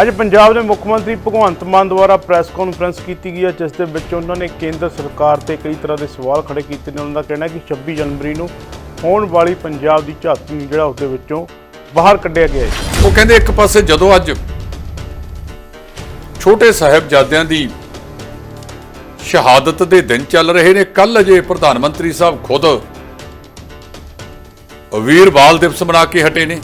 ਅੱਜ ਪੰਜਾਬ ਦੇ ਮੁੱਖ ਮੰਤਰੀ ਭਗਵੰਤ ਮਾਨ ਦੁਆਰਾ ਪ੍ਰੈਸ ਕਾਨਫਰੰਸ ਕੀਤੀ ਗਈ ਹੈ, ਜਿਸ ਦੇ ਵਿੱਚ ਉਹਨਾਂ ਨੇ ਕੇਂਦਰ ਸਰਕਾਰ ਤੇ ਕਈ ਤਰ੍ਹਾਂ ਦੇ ਸਵਾਲ ਖੜੇ ਕੀਤੇ ਨੇ। ਉਹਨਾਂ ਦਾ ਕਹਿਣਾ ਕਿ 26 ਜਨਵਰੀ ਨੂੰ ਹੋਣ ਵਾਲੀ ਪੰਜਾਬ ਦੀ ਝਾਤੀ ਨੂੰ ਜਿਹੜਾ ਉਸ ਦੇ ਵਿੱਚੋਂ ਬਾਹਰ ਕੱਢਿਆ ਗਿਆ ਹੈ। ਉਹ ਕਹਿੰਦੇ ਇੱਕ ਪਾਸੇ ਜਦੋਂ ਅੱਜ ਛੋਟੇ ਸਾਹਿਬਜ਼ਾਦਿਆਂ ਦੀ ਸ਼ਹਾਦਤ ਦੇ ਦਿਨ ਚੱਲ ਰਹੇ ਨੇ ਕੱਲ ਅਜੇ ਪ੍ਰਧਾਨ ਮੰਤਰੀ ਸਾਹਿਬ ਖੁਦ ਵੀਰ ਬਾਲ ਦਿਵਸ ਮਨਾ ਕੇ ਹਟੇ ਨੇ।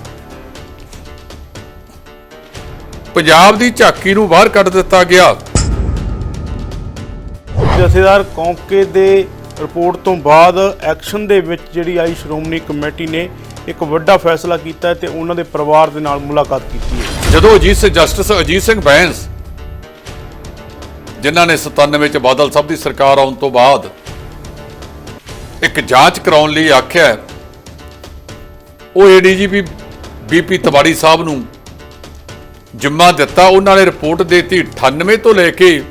ਪੰਜਾਬ ਦੀ ਝਾਕੀ ਨੂੰ ਬਾਹਰ ਕੱਢ ਦਿੱਤਾ ਗਿਆ। ਜਥੇਦਾਰ ਕੌਂਕੇ ਦੇ ਰਿਪੋਰਟ ਤੋਂ ਬਾਅਦ ਐਕਸ਼ਨ ਦੇ ਵਿੱਚ ਜਿਹੜੀ ਆਈ ਸ਼੍ਰੋਮਣੀ ਕਮੇਟੀ ਨੇ ਇੱਕ ਵੱਡਾ ਫੈਸਲਾ ਕੀਤਾ ਤੇ ਉਹਨਾਂ ਦੇ ਪਰਿਵਾਰ ਦੇ ਨਾਲ ਮੁਲਾਕਾਤ ਕੀਤੀ ਹੈ। ਜਦੋਂ ਅਜੀਤ ਸਿੰਘ ਜਸਟਿਸ ਅਜੀਤ ਸਿੰਘ ਬੈਂਸ ਜਿਨ੍ਹਾਂ ਨੇ 97 ਚ ਬਾਦਲ ਸਾਹਿਬ ਦੀ ਸਰਕਾਰ ਆਉਣ ਤੋਂ ਬਾਅਦ ਇੱਕ ਜਾਂਚ ਕਰਾਉਣ ਲਈ ਆਖਿਆ ਉਹ ਏਡੀਜੀਪੀ ਬੀਪੀ ਤਵਾੜੀ ਸਾਹਿਬ ਨੂੰ ਜਿੰਮਾ ਦਿੱਤਾ ਉਹਨਾਂ ਨੇ ਰਿਪੋਰਟ ਦਿੱਤੀ 98 ਤੋਂ ਲੈ ਕੇ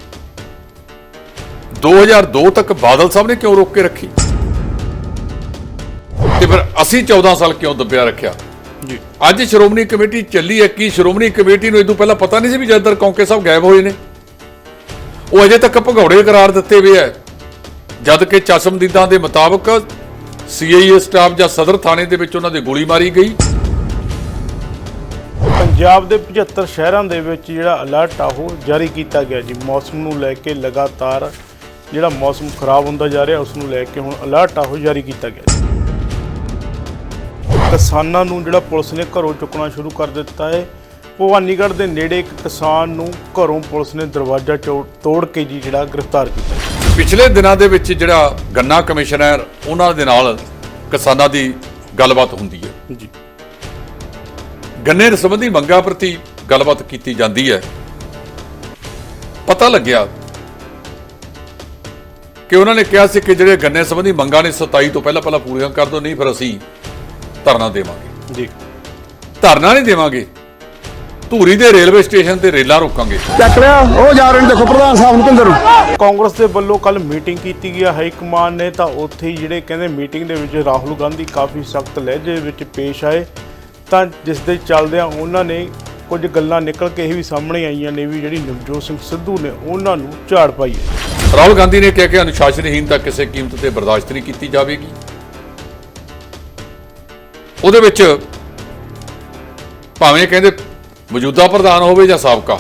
2002 ਤੱਕ ਬਾਦਲ ਸਾਹਿਬ ਨੇ ਕਿਉਂ ਰੋਕ ਕੇ ਰੱਖੀ? ਤੇ ਫਿਰ ਅਸੀਂ 14 ਸਾਲ ਕਿਉਂ ਦੱਬਿਆ ਰੱਖਿਆ? ਜੀ। ਅੱਜ ਸ਼੍ਰੋਮਣੀ ਕਮੇਟੀ ਚੱਲੀ ਹੈ ਕੀ ਸ਼੍ਰੋਮਣੀ ਕਮੇਟੀ ਨੂੰ ਇਦੋਂ ਪਹਿਲਾਂ ਪਤਾ ਨਹੀਂ ਸੀ ਵੀ ਜਦਰ ਕੌਂਕੇ ਸਾਹਿਬ ਗਾਇਬ ਹੋਏ ਨੇ। ਉਹ ਅਜੇ ਤੱਕ ਭਗੌੜੇ ਕਰਾਰ ਦਿੱਤੇ ਹੋਏ ਹੈ। ਜਦ ਕਿ ਚਸ਼ਮਦੀਦਾਂ ਦੇ ਮੁਤਾਬਕ ਸੀਆਈਏ ਸਟਾਫ ਜਾਂ ਸਦਰ ਥਾਣੇ ਦੇ ਵਿੱਚ ਉਹਨਾਂ ਦੇ ਗੋਲੀ ਮਾਰੀ ਗਈ। ਪੰਜਾਬ ਦੇ 75 ਸ਼ਹਿਰਾਂ ਦੇ ਵਿੱਚ ਜਿਹੜਾ ਅਲਰਟ ਆ ਉਹ ਜਾਰੀ ਕੀਤਾ ਗਿਆ ਜੀ। ਮੌਸਮ ਨੂੰ ਲੈ ਕੇ ਲਗਾਤਾਰ ਜਿਹੜਾ ਮੌਸਮ ਖਰਾਬ ਹੁੰਦਾ ਜਾ ਰਿਹਾ ਉਸ ਨੂੰ ਲੈ ਕੇ ਹੁਣ ਅਲਰਟ ਆ ਉਹ ਜਾਰੀ ਕੀਤਾ ਗਿਆ ਕਿਸਾਨਾਂ ਨੂੰ ਜਿਹੜਾ ਪੁਲਿਸ ਨੇ ਘਰੋਂ ਚੁੱਕਣਾ ਸ਼ੁਰੂ ਕਰ ਦਿੱਤਾ ਹੈ। ਭਵਾਨੀਗੜ੍ਹ ਦੇ ਨੇੜੇ ਇੱਕ ਕਿਸਾਨ ਨੂੰ ਘਰੋਂ ਪੁਲਿਸ ਨੇ ਦਰਵਾਜ਼ਾ ਤੋੜ ਕੇ ਜੀ ਜਿਹੜਾ ਗ੍ਰਿਫਤਾਰ ਕੀਤਾ ਪਿਛਲੇ ਦਿਨਾਂ ਦੇ ਵਿੱਚ ਜਿਹੜਾ ਗੰਨਾ ਕਮਿਸ਼ਨਰ ਉਹਨਾਂ ਦੇ ਨਾਲ ਕਿਸਾਨਾਂ ਦੀ ਗੱਲਬਾਤ ਹੁੰਦੀ ਹੈ। ਜੀ। ਗੰਨੇ ਸੰਬੰਧੀ ਮੰਗਾਂ ਪ੍ਰਤੀ ਗੱਲਬਾਤ ਕੀਤੀ ਜਾਂਦੀ ਹੈ। ਪਤਾ ਲੱਗਿਆ ਕਿ ਉਹਨਾਂ ਨੇ ਕਿਹਾ ਸੀ ਕਿ ਜਿਹੜੇ ਗੰਨੇ ਸੰਬੰਧੀ ਮੰਗਾਂ ਨੇ 27 ਤੋਂ ਪਹਿਲਾਂ ਪਹਿਲਾਂ ਪੂਰੀਆਂ ਕਰ ਦਿਓ ਨਹੀਂ ਫਿਰ ਅਸੀਂ ਧਰਨਾ ਦੇਵਾਂਗੇ। ਜੀ। ਧਰਨਾ ਨਹੀਂ ਦੇਵਾਂਗੇ। ਧੂਰੀ ਦੇ ਰੇਲਵੇ ਸਟੇਸ਼ਨ ਤੇ ਰੇਲਾਂ ਰੋਕਾਂਗੇ। ਚੱਕ ਲਿਆ ਉਹ ਜਾ ਰਹੇ ਨੇ ਦੇਖੋ ਪ੍ਰਧਾਨ ਸਾਹਿਬ ਨੂੰ ਕਿੰਦਰ ਨੂੰ। ਕਾਂਗਰਸ ਦੇ ਵੱਲੋਂ ਕੱਲ ਮੀਟਿੰਗ ਕੀਤੀ ਗਈ ਹੈ ਹਾਈ ਕਮਾਨ ਨੇ ਤਾਂ ਉੱਥੇ ਹੀ ਜਿਹੜੇ ਕਹਿੰਦੇ ਮੀਟਿੰਗ ਦੇ ਵਿੱਚ ਰਾਹੁਲ ਗਾਂਧੀ ਕਾਫੀ ਸਖਤ ਲਹਿਜੇ ਵਿੱਚ ਪੇਸ਼ ਆਏ। ਤਾਂ ਜਿਸ ਦੇ ਚੱਲਦਿਆਂ ਉਹਨਾਂ ਨੇ ਕੁਝ ਗੱਲਾਂ ਨਿਕਲ ਕੇ ਇਹ ਵੀ ਸਾਹਮਣੇ ਆਈਆਂ ਨੇ ਵੀ ਜਿਹੜੀ ਨਵਜੋਤ ਸਿੰਘ ਸਿੱਧੂ ਨੇ ਉਹਨਾਂ ਨੂੰ ਝਾੜ ਪਾਈ ਹੈ। ਰਾਹੁਲ ਗਾਂਧੀ ਨੇ ਕਿਹਾ ਕਿ ਅਨੁਸ਼ਾਸਨਹੀਨਤਾ ਕਿਸੇ ਕੀਮਤ ਤੇ ਬਰਦਾਸ਼ਤ ਨਹੀਂ ਕੀਤੀ ਜਾਵੇਗੀ। ਉਹਦੇ ਵਿੱਚ ਭਾਵੇਂ ਕਹਿੰਦੇ ਮੌਜੂਦਾ ਪ੍ਰਧਾਨ ਹੋਵੇ ਜਾਂ ਸਾਬਕਾ।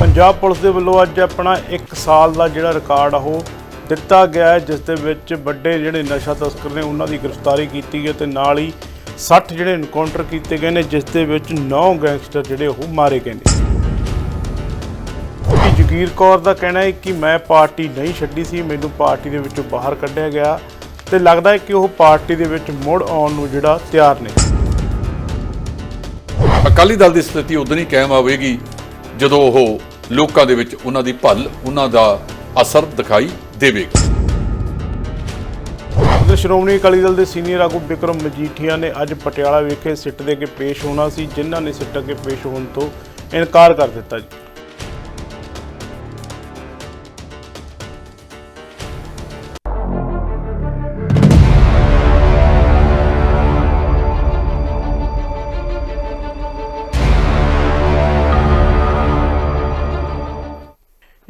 ਪੰਜਾਬ ਪੁਲਿਸ ਦੇ ਵੱਲੋਂ ਅੱਜ ਆਪਣਾ 1 ਸਾਲ ਦਾ ਜਿਹੜਾ ਰਿਕਾਰਡ ਆ ਉਹ ਦਿੱਤਾ ਗਿਆ ਹੈ, ਜਿਸ ਦੇ ਵਿੱਚ ਵੱਡੇ ਜਿਹੜੇ ਨਸ਼ਾ ਤਸਕਰ ਨੇ, ਉਹਨਾਂ ਦੀ ਗ੍ਰਿਫਤਾਰੀ ਕੀਤੀ ਗਈ ਤੇ ਨਾਲ ਹੀ 60 ਜਿਹੜੇ ਇਨਕਾਊਂਟਰ ਕੀਤੇ ਗਏ ਨੇ, ਜਿਸ ਦੇ ਵਿੱਚ 9 ਗੈਂਗਸਟਰ ਜਿਹੜੇ ਉਹ ਮਾਰੇ ਗਏ ਨੇ। ਜਗੀਰ ਕੌਰ ਦਾ ਕਹਿਣਾ ਹੈ ਕਿ ਮੈਂ ਪਾਰਟੀ ਨਹੀਂ ਛੱਡੀ ਸੀ, ਮੈਨੂੰ ਪਾਰਟੀ ਦੇ ਵਿੱਚੋਂ ਬਾਹਰ ਕੱਢਿਆ ਗਿਆ ਤੇ ਲੱਗਦਾ ਹੈ ਕਿ ਉਹ ਪਾਰਟੀ ਦੇ ਵਿੱਚ ਮੁੜ ਆਉਣ ਨੂੰ ਜਿਹੜਾ ਤਿਆਰ ਨੇ। ਅਕਾਲੀ ਦਲ ਦੀ ਸਥਿਤੀ ਉਦੋਂ ਹੀ ਕਾਇਮ ਆਵੇਗੀ, ਜਦੋਂ ਉਹ ਲੋਕਾਂ ਦੇ ਵਿੱਚ ਉਹਨਾਂ ਦੀ ਭੱਲ, ਉਹਨਾਂ ਦਾ ਅਸਰ ਦਿਖਾਈ ਦੇਵੇਗਾ। ਤੇ ਸ਼੍ਰੋਮਣੀ ਅਕਾਲੀ ਦਲ ਦੇ ਸੀਨੀਅਰ ਆਗੂ ਵਿਕਰਮ ਮਜੀਠੀਆ ਨੇ ਅੱਜ ਪਟਿਆਲਾ ਵਿਖੇ ਸਿੱਟ ਦੇ ਕੇ ਪੇਸ਼ ਹੋਣਾ ਸੀ, ਜਿਨ੍ਹਾਂ ਨੇ ਸਿੱਟ ਅੱਗੇ ਪੇਸ਼ ਹੋਣ ਤੋਂ ਇਨਕਾਰ ਕਰ ਦਿੱਤਾ ਜੀ।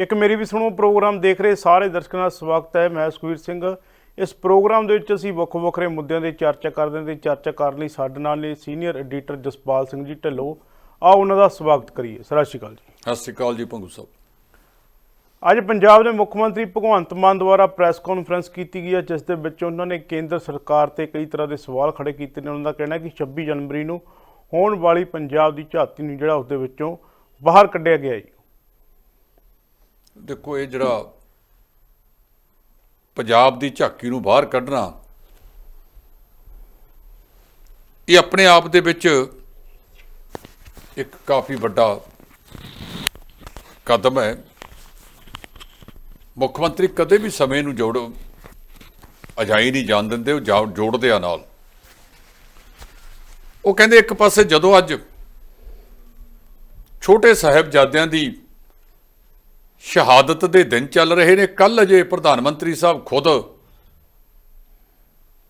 ਇੱਕ ਮੇਰੀ ਵੀ ਸੁਣੋ ਪ੍ਰੋਗਰਾਮ ਦੇਖ ਰਹੇ ਸਾਰੇ ਦਰਸ਼ਕਾਂ ਦਾ ਸਵਾਗਤ ਹੈ ਮੈਂ ਸੁਖਵੀਰ ਸਿੰਘ। ਇਸ ਪ੍ਰੋਗਰਾਮ ਦੇ ਵਿੱਚ ਅਸੀਂ ਵੱਖ ਵੱਖਰੇ ਮੁੱਦਿਆਂ ਦੀ ਚਰਚਾ ਕਰਦੇ ਹਾਂ ਤੇ ਚਰਚਾ ਕਰਨ ਲਈ ਸਾਡੇ ਨਾਲ ਨੇ ਸੀਨੀਅਰ ਐਡੀਟਰ ਜਸਪਾਲ ਸਿੰਘ ਜੀ ਢਿੱਲੋਂ। ਆਓ ਉਹਨਾਂ ਦਾ ਸਵਾਗਤ ਕਰੀਏ। ਸਤਿ ਸ਼੍ਰੀ ਅਕਾਲ ਜੀ। ਸਤਿ ਸ਼੍ਰੀ ਅਕਾਲ ਜੀ ਭੰਗੂ ਸਾਹਿਬ। ਅੱਜ ਪੰਜਾਬ ਦੇ ਮੁੱਖ ਮੰਤਰੀ ਭਗਵੰਤ ਮਾਨ ਦੁਆਰਾ ਪ੍ਰੈਸ ਕਾਨਫਰੰਸ ਕੀਤੀ ਗਈ ਹੈ ਜਿਸ ਦੇ ਵਿੱਚ ਉਹਨਾਂ ਨੇ ਕੇਂਦਰ ਸਰਕਾਰ ਤੇ ਕਈ ਤਰ੍ਹਾਂ ਦੇ ਸਵਾਲ ਖੜੇ ਕੀਤੇ ਨੇ। ਉਹਨਾਂ ਦਾ ਕਹਿਣਾ ਹੈ ਕਿ 26 ਜਨਵਰੀ ਨੂੰ ਹੋਣ ਵਾਲੀ ਪੰਜਾਬ ਦੀ ਝਾਤੀ ਨੂੰ ਜਿਹੜਾ ਉਸ ਦੇ ਵਿੱਚੋਂ ਬਾਹਰ ਕੱਢਿਆ ਗਿਆ ਹੈ। ਦੇਖੋ, ਇਹ ਜਿਹੜਾ ਪੰਜਾਬ ਦੀ ਝਾਕੀ ਨੂੰ ਬਾਹਰ ਕੱਢਣਾ, ਇਹ ਆਪਣੇ ਆਪ ਦੇ ਵਿੱਚ ਇੱਕ ਕਾਫੀ ਵੱਡਾ ਕਦਮ ਹੈ। ਮੁੱਖ ਮੰਤਰੀ ਕਦੇ ਵੀ ਸਮੇਂ ਨੂੰ ਜੋੜ, ਅਜਾਈ ਨਹੀਂ ਜਾਣ ਦਿੰਦੇ, ਉਹ ਜਾ- ਜੋੜਦੇ ਆ ਨਾਲ। ਉਹ ਕਹਿੰਦੇ ਇੱਕ ਪਾਸੇ ਜਦੋਂ ਅੱਜ ਛੋਟੇ ਸਾਹਿਬਜ਼ਾਦਿਆਂ ਦੀ ਸ਼ਹਾਦਤ ਦੇ ਦਿਨ ਚੱਲ ਰਹੇ ਨੇ। ਕੱਲ ਅਜੇ ਪ੍ਰਧਾਨ ਮੰਤਰੀ ਸਾਹਿਬ ਖੁਦ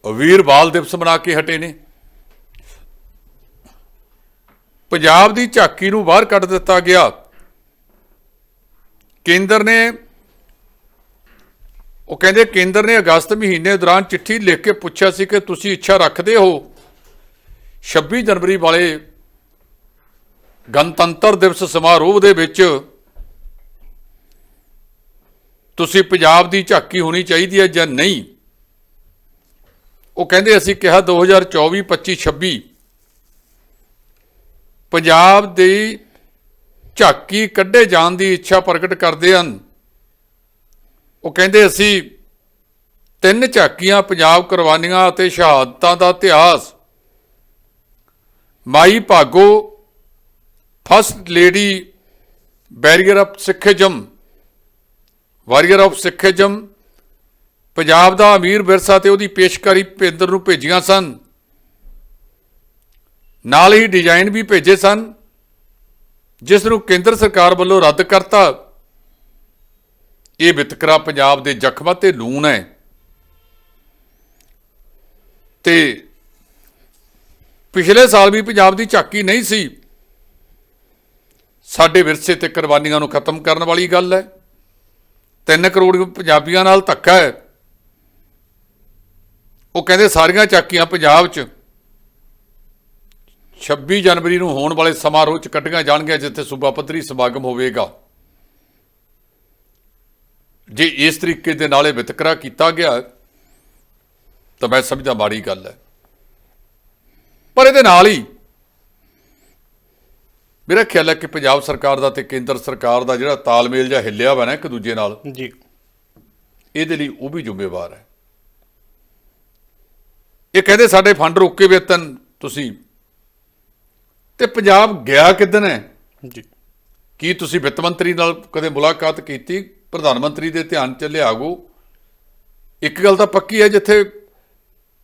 ਵੀਰ ਬਾਲ ਦਿਵਸ ਮਨਾ ਕੇ ਹਟੇ ਨੇ। ਪੰਜਾਬ ਦੀ ਝਾਕੀ ਨੂੰ ਬਾਹਰ ਕੱਢ ਦਿੱਤਾ ਗਿਆ। ਕੇਂਦਰ ਨੇ, ਉਹ ਕਹਿੰਦੇ ਕੇਂਦਰ ਨੇ ਅਗਸਤ ਮਹੀਨੇ ਦੌਰਾਨ ਚਿੱਠੀ ਲਿਖ ਕੇ ਪੁੱਛਿਆ ਸੀ ਕਿ ਤੁਸੀਂ ਇੱਛਾ ਰੱਖਦੇ ਹੋ 26 ਜਨਵਰੀ ਵਾਲੇ ਗਣਤੰਤਰ ਦਿਵਸ ਸਮਾਰੋਹ ਦੇ ਵਿੱਚ ਤੁਸੀਂ ਪੰਜਾਬ ਦੀ ਝਾਕੀ ਹੋਣੀ ਚਾਹੀਦੀ ਹੈ ਜਾਂ ਨਹੀਂ? ਉਹ ਕਹਿੰਦੇ, ਅਸੀਂ ਕਿਹਾ 2024 25 26 ਪੰਜਾਬ ਦੀ ਝਾਕੀ ਕੱਢੇ ਜਾਣ ਦੀ ਇੱਛਾ ਪ੍ਰਗਟ ਕਰਦੇ ਹਨ। ਉਹ ਕਹਿੰਦੇ, ਅਸੀਂ ਤਿੰਨ ਝਾਕੀਆਂ ਪੰਜਾਬ ਕੁਰਬਾਨੀਆਂ ਅਤੇ ਸ਼ਹਾਦਤਾਂ ਦਾ ਇਤਿਹਾਸ, Mai Bhago, first lady warrior of Sikhism warrior of Sikhism Punjab ਦਾ ਅਮੀਰ ਵਿਰਸਾ ਤੇ ਉਹਦੀ ਪੇਸ਼ਕਾਰੀ ਭੇਂਦਰ ਨੂੰ ਭੇਜੀਆਂ ਸਨ। ਨਾਲ ਹੀ ਡਿਜ਼ਾਈਨ ਵੀ ਭੇਜੇ ਸਨ, ਜਿਸ ਨੂੰ ਕੇਂਦਰ ਸਰਕਾਰ ਵੱਲੋਂ ਰੱਦ ਕਰਤਾ। ਇਹ ਵਿਤਕਰਾ ਪੰਜਾਬ ਦੇ ਜ਼ਖਮਾਂ ਤੇ ਲੂਣ ਹੈ। ਤੇ ਪਿਛਲੇ ਸਾਲ ਵੀ ਪੰਜਾਬ ਦੀ ਝਾਕੀ ਨਹੀਂ ਸੀ। ਸਾਡੇ ਵਿਰਸੇ ਤੇ ਕੁਰਬਾਨੀਆਂ ਨੂੰ ਖਤਮ ਕਰਨ ਵਾਲੀ ਗੱਲ ਹੈ। 3 ਕਰੋੜ ਪੰਜਾਬੀਆਂ ਨਾਲ ਧੱਕਾ ਹੈ। ਉਹ ਕਹਿੰਦੇ ਸਾਰੀਆਂ ਝਾਕੀਆਂ ਪੰਜਾਬ 'ਚ 26 ਜਨਵਰੀ ਨੂੰ ਹੋਣ ਵਾਲੇ ਸਮਾਰੋਹ 'ਚ ਕੱਢੀਆਂ ਜਾਣਗੀਆਂ, ਜਿੱਥੇ ਸੂਬਾ ਪੱਧਰੀ ਸਮਾਗਮ ਹੋਵੇਗਾ। ਜੇ ਇਸ ਤਰੀਕੇ ਦੇ ਨਾਲ ਇਹ ਵਿਤਕਰਾ ਕੀਤਾ ਗਿਆ, ਤਾਂ ਮੈਂ ਸਮਝਦਾ ਮਾੜੀ ਗੱਲ ਹੈ। ਪਰ ਇਹਦੇ ਨਾਲ ਹੀ ਮੇਰਾ ਖਿਆਲ ਹੈ ਕਿ ਪੰਜਾਬ ਸਰਕਾਰ ਦਾ ਤੇ ਕੇਂਦਰ ਸਰਕਾਰ ਦਾ ਜਿਹੜਾ ਤਾਲਮੇਲ ਜਾਂ ਹਿੱਲਿਆ ਵਾ ਨਾ ਇੱਕ ਦੂਜੇ ਨਾਲ ਜੀ। ਇਹਦੇ ਲਈ ਉਹ ਵੀ ਜ਼ਿੰਮੇਵਾਰ ਹੈ। ਇਹ ਕਹਿੰਦੇ ਸਾਡੇ ਫੰਡ ਰੋਕੇ ਵੇਤਨ ਤੁਸੀਂ। ਤੇ ਪੰਜਾਬ ਗਿਆ ਕਿਦਨ ਹੈ? ਜੀ। ਕੀ ਤੁਸੀਂ ਵਿੱਤ ਮੰਤਰੀ ਨਾਲ ਕਦੇ ਮੁਲਾਕਾਤ ਕੀਤੀ? ਪ੍ਰਧਾਨ ਮੰਤਰੀ ਦੇ ਧਿਆਨ ਚ ਲਿਆਗੋ। ਇੱਕ ਗੱਲ ਤਾਂ ਪੱਕੀ ਹੈ ਜਿੱਥੇ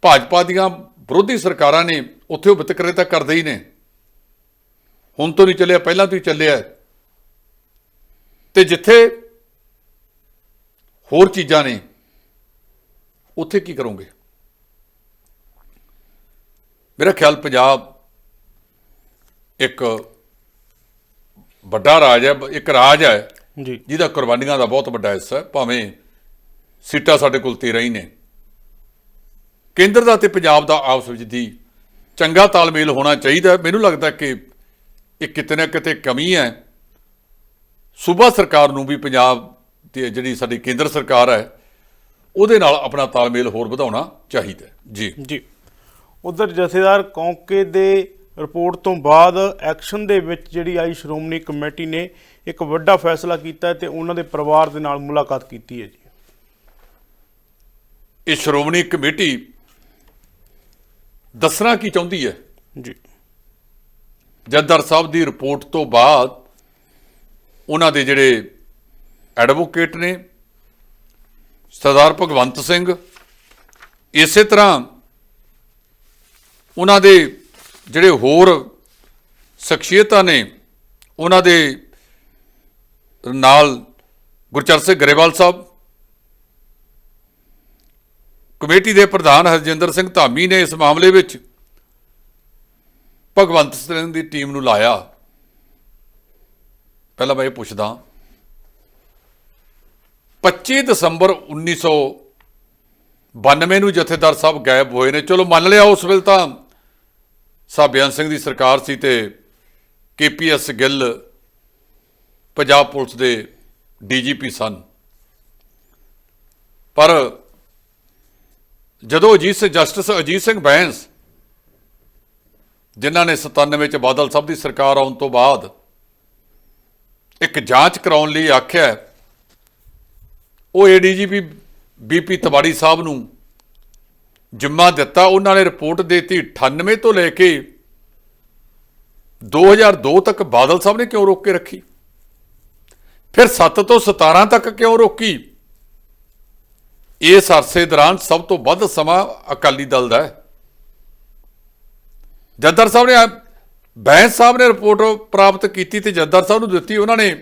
ਭਾਜਪਾ ਦੀਆਂ ਵਿਰੋਧੀ ਸਰਕਾਰਾਂ ਨੇ ਉੱਥੇ ਉਹ ਵਿਤਕਰੇ ਤਾਂ ਕਰਦੇ ਹੀ ਨੇ। ਹੁਣ ਤੋਂ ਨਹੀਂ ਚੱਲਿਆ ਪਹਿਲਾਂ ਤੋਂ ਹੀ ਚੱਲਿਆ। ਤੇ ਜਿੱਥੇ ਹੋਰ ਚੀਜ਼ਾਂ ਨੇ ਉੱਥੇ ਕੀ ਕਰੋਗੇ ਮੇਰਾ ਖਿਆਲ ਪੰਜਾਬ ਇੱਕ ਵੱਡਾ ਰਾਜ ਹੈ ਇੱਕ ਰਾਜ ਹੈ ਜੀ ਜਿਹਦਾ ਕੁਰਬਾਨੀਆਂ ਦਾ ਬਹੁਤ ਵੱਡਾ ਹਿੱਸਾ ਹੈ ਭਾਵੇਂ ਸੀਟਾਂ ਸਾਡੇ ਕੋਲ 13 ਹੀ ਨੇ ਕੇਂਦਰ ਦਾ ਤੇ ਪੰਜਾਬ ਦਾ ਆਪਸ ਵਿੱਚ ਦੀ ਚੰਗਾ ਤਾਲਮੇਲ ਹੋਣਾ ਚਾਹੀਦਾ। ਮੈਨੂੰ ਲੱਗਦਾ ਕਿ ਇਹ ਕਿਤੇ ਨਾ ਕਿਤੇ ਕਮੀ ਹੈ। ਸੂਬਾ ਸਰਕਾਰ ਨੂੰ ਵੀ ਪੰਜਾਬ ਦੀ ਜਿਹੜੀ ਸਾਡੀ ਕੇਂਦਰ ਸਰਕਾਰ ਹੈ ਉਹਦੇ ਨਾਲ ਆਪਣਾ ਤਾਲਮੇਲ ਹੋਰ ਵਧਾਉਣਾ ਚਾਹੀਦਾ। ਜੀ। ਜੀ। ਉਧਰ ਜਥੇਦਾਰ ਕੌਂਕੇ ਦੇ ਰਿਪੋਰਟ ਤੋਂ ਬਾਅਦ ਐਕਸ਼ਨ ਦੇ ਵਿੱਚ ਜਿਹੜੀ ਆਈ ਸ਼੍ਰੋਮਣੀ ਕਮੇਟੀ ਨੇ ਇੱਕ ਵੱਡਾ ਫੈਸਲਾ ਕੀਤਾ ਤੇ ਉਹਨਾਂ ਦੇ ਪਰਿਵਾਰ ਦੇ ਨਾਲ ਮੁਲਾਕਾਤ ਕੀਤੀ ਹੈ ਜੀ। ਇਹ ਸ਼੍ਰੋਮਣੀ ਕਮੇਟੀ ਦੱਸਣਾ ਕੀ ਚਾਹੁੰਦੀ ਹੈ? ਜੀ। ਜੱਦਰ ਸਾਹਿਬ ਦੀ ਰਿਪੋਰਟ ਤੋਂ ਬਾਅਦ ਉਹਨਾਂ ਦੇ ਜਿਹੜੇ ਐਡਵੋਕੇਟ ਨੇ, ਸਰਦਾਰ ਭਗਵੰਤ ਸਿੰਘ, ਇਸੇ ਤਰ੍ਹਾਂ ਉਹਨਾਂ ਦੇ ਜਿਹੜੇ ਹੋਰ ਸ਼ਖਸੀਅਤਾਂ ਨੇ, ਉਹਨਾਂ ਦੇ ਨਾਲ ਗੁਰਚਰ ਸਿੰਘ ਗਰੇਵਾਲ ਸਾਹਿਬ, ਕਮੇਟੀ ਦੇ ਪ੍ਰਧਾਨ ਹਰਜਿੰਦਰ ਸਿੰਘ ਧਾਮੀ ਨੇ ਇਸ ਮਾਮਲੇ ਵਿੱਚ ਭਗਵੰਤ ਸਿੰਘ ਦੀ ਟੀਮ ਨੂੰ ਲਾਇਆ। ਪਹਿਲਾਂ ਮੈਂ ਇਹ ਪੁੱਛਦਾ 25 ਦਸੰਬਰ 1992 ਨੂੰ ਜਥੇਦਾਰ ਸਾਹਿਬ ਗਾਇਬ ਹੋਏ ਨੇ। ਚਲੋ ਮੰਨ ਲਿਆ ਉਸ ਵੇਲੇ ਤਾਂ ਸਾਬਿਆਨ ਸਿੰਘ ਦੀ ਸਰਕਾਰ ਸੀ ਤੇ ਕੇਪੀਐਸ ਗਿੱਲ ਪੰਜਾਬ ਪੁਲਿਸ ਦੇ ਡੀਜੀਪੀ ਸਨ। ਪਰ ਜਦੋਂ ਅਜੀਤ ਸਿੰਘ ਜਸਟਿਸ ਅਜੀਤ ਸਿੰਘ ਬੈਂਸ ਜਿਨ੍ਹਾਂ ਨੇ 97 ਚ ਬਾਦਲ ਸਾਹਿਬ ਦੀ ਸਰਕਾਰ ਆਉਣ ਤੋਂ ਬਾਅਦ ਇੱਕ ਜਾਂਚ ਕਰਾਉਣ ਲਈ ਆਖਿਆ ਉਹ ਏਡੀਜੀਪੀ ਬੀਪੀ ਤਵਾੜੀ ਸਾਹਿਬ ਨੂੰ ਜਿੰਮਾ ਦਿੱਤਾ। ਉਹਨਾਂ ਨੇ ਰਿਪੋਰਟ ਦਿੱਤੀ 98 ਤੋਂ ਲੈ ਕੇ 2002 ਤੱਕ ਬਾਦਲ ਸਾਹਿਬ ਨੇ ਕਿਉਂ ਰੋਕ ਕੇ ਰੱਖੀ? ਫਿਰ 7 ਤੋਂ 17 ਤੱਕ ਕਿਉਂ ਰੋਕੀ? ਇਸ ਅਰਸੇ ਦੌਰਾਨ ਸਭ ਤੋਂ ਵੱਧ ਸਮਾਂ ਅਕਾਲੀ ਦਲ ਦਾ ਹੈ। ਜੱਦਰ ਸਾਹਿਬ ਨੇ ਬੈਂਸ ਸਾਹਿਬ ਨੇ ਰਿਪੋਰਟ ਪ੍ਰਾਪਤ ਕੀਤੀ ਤੇ ਜੱਦਰ ਸਾਹਿਬ ਨੂੰ ਦਿੱਤੀ। ਉਹਨਾਂ ਨੇ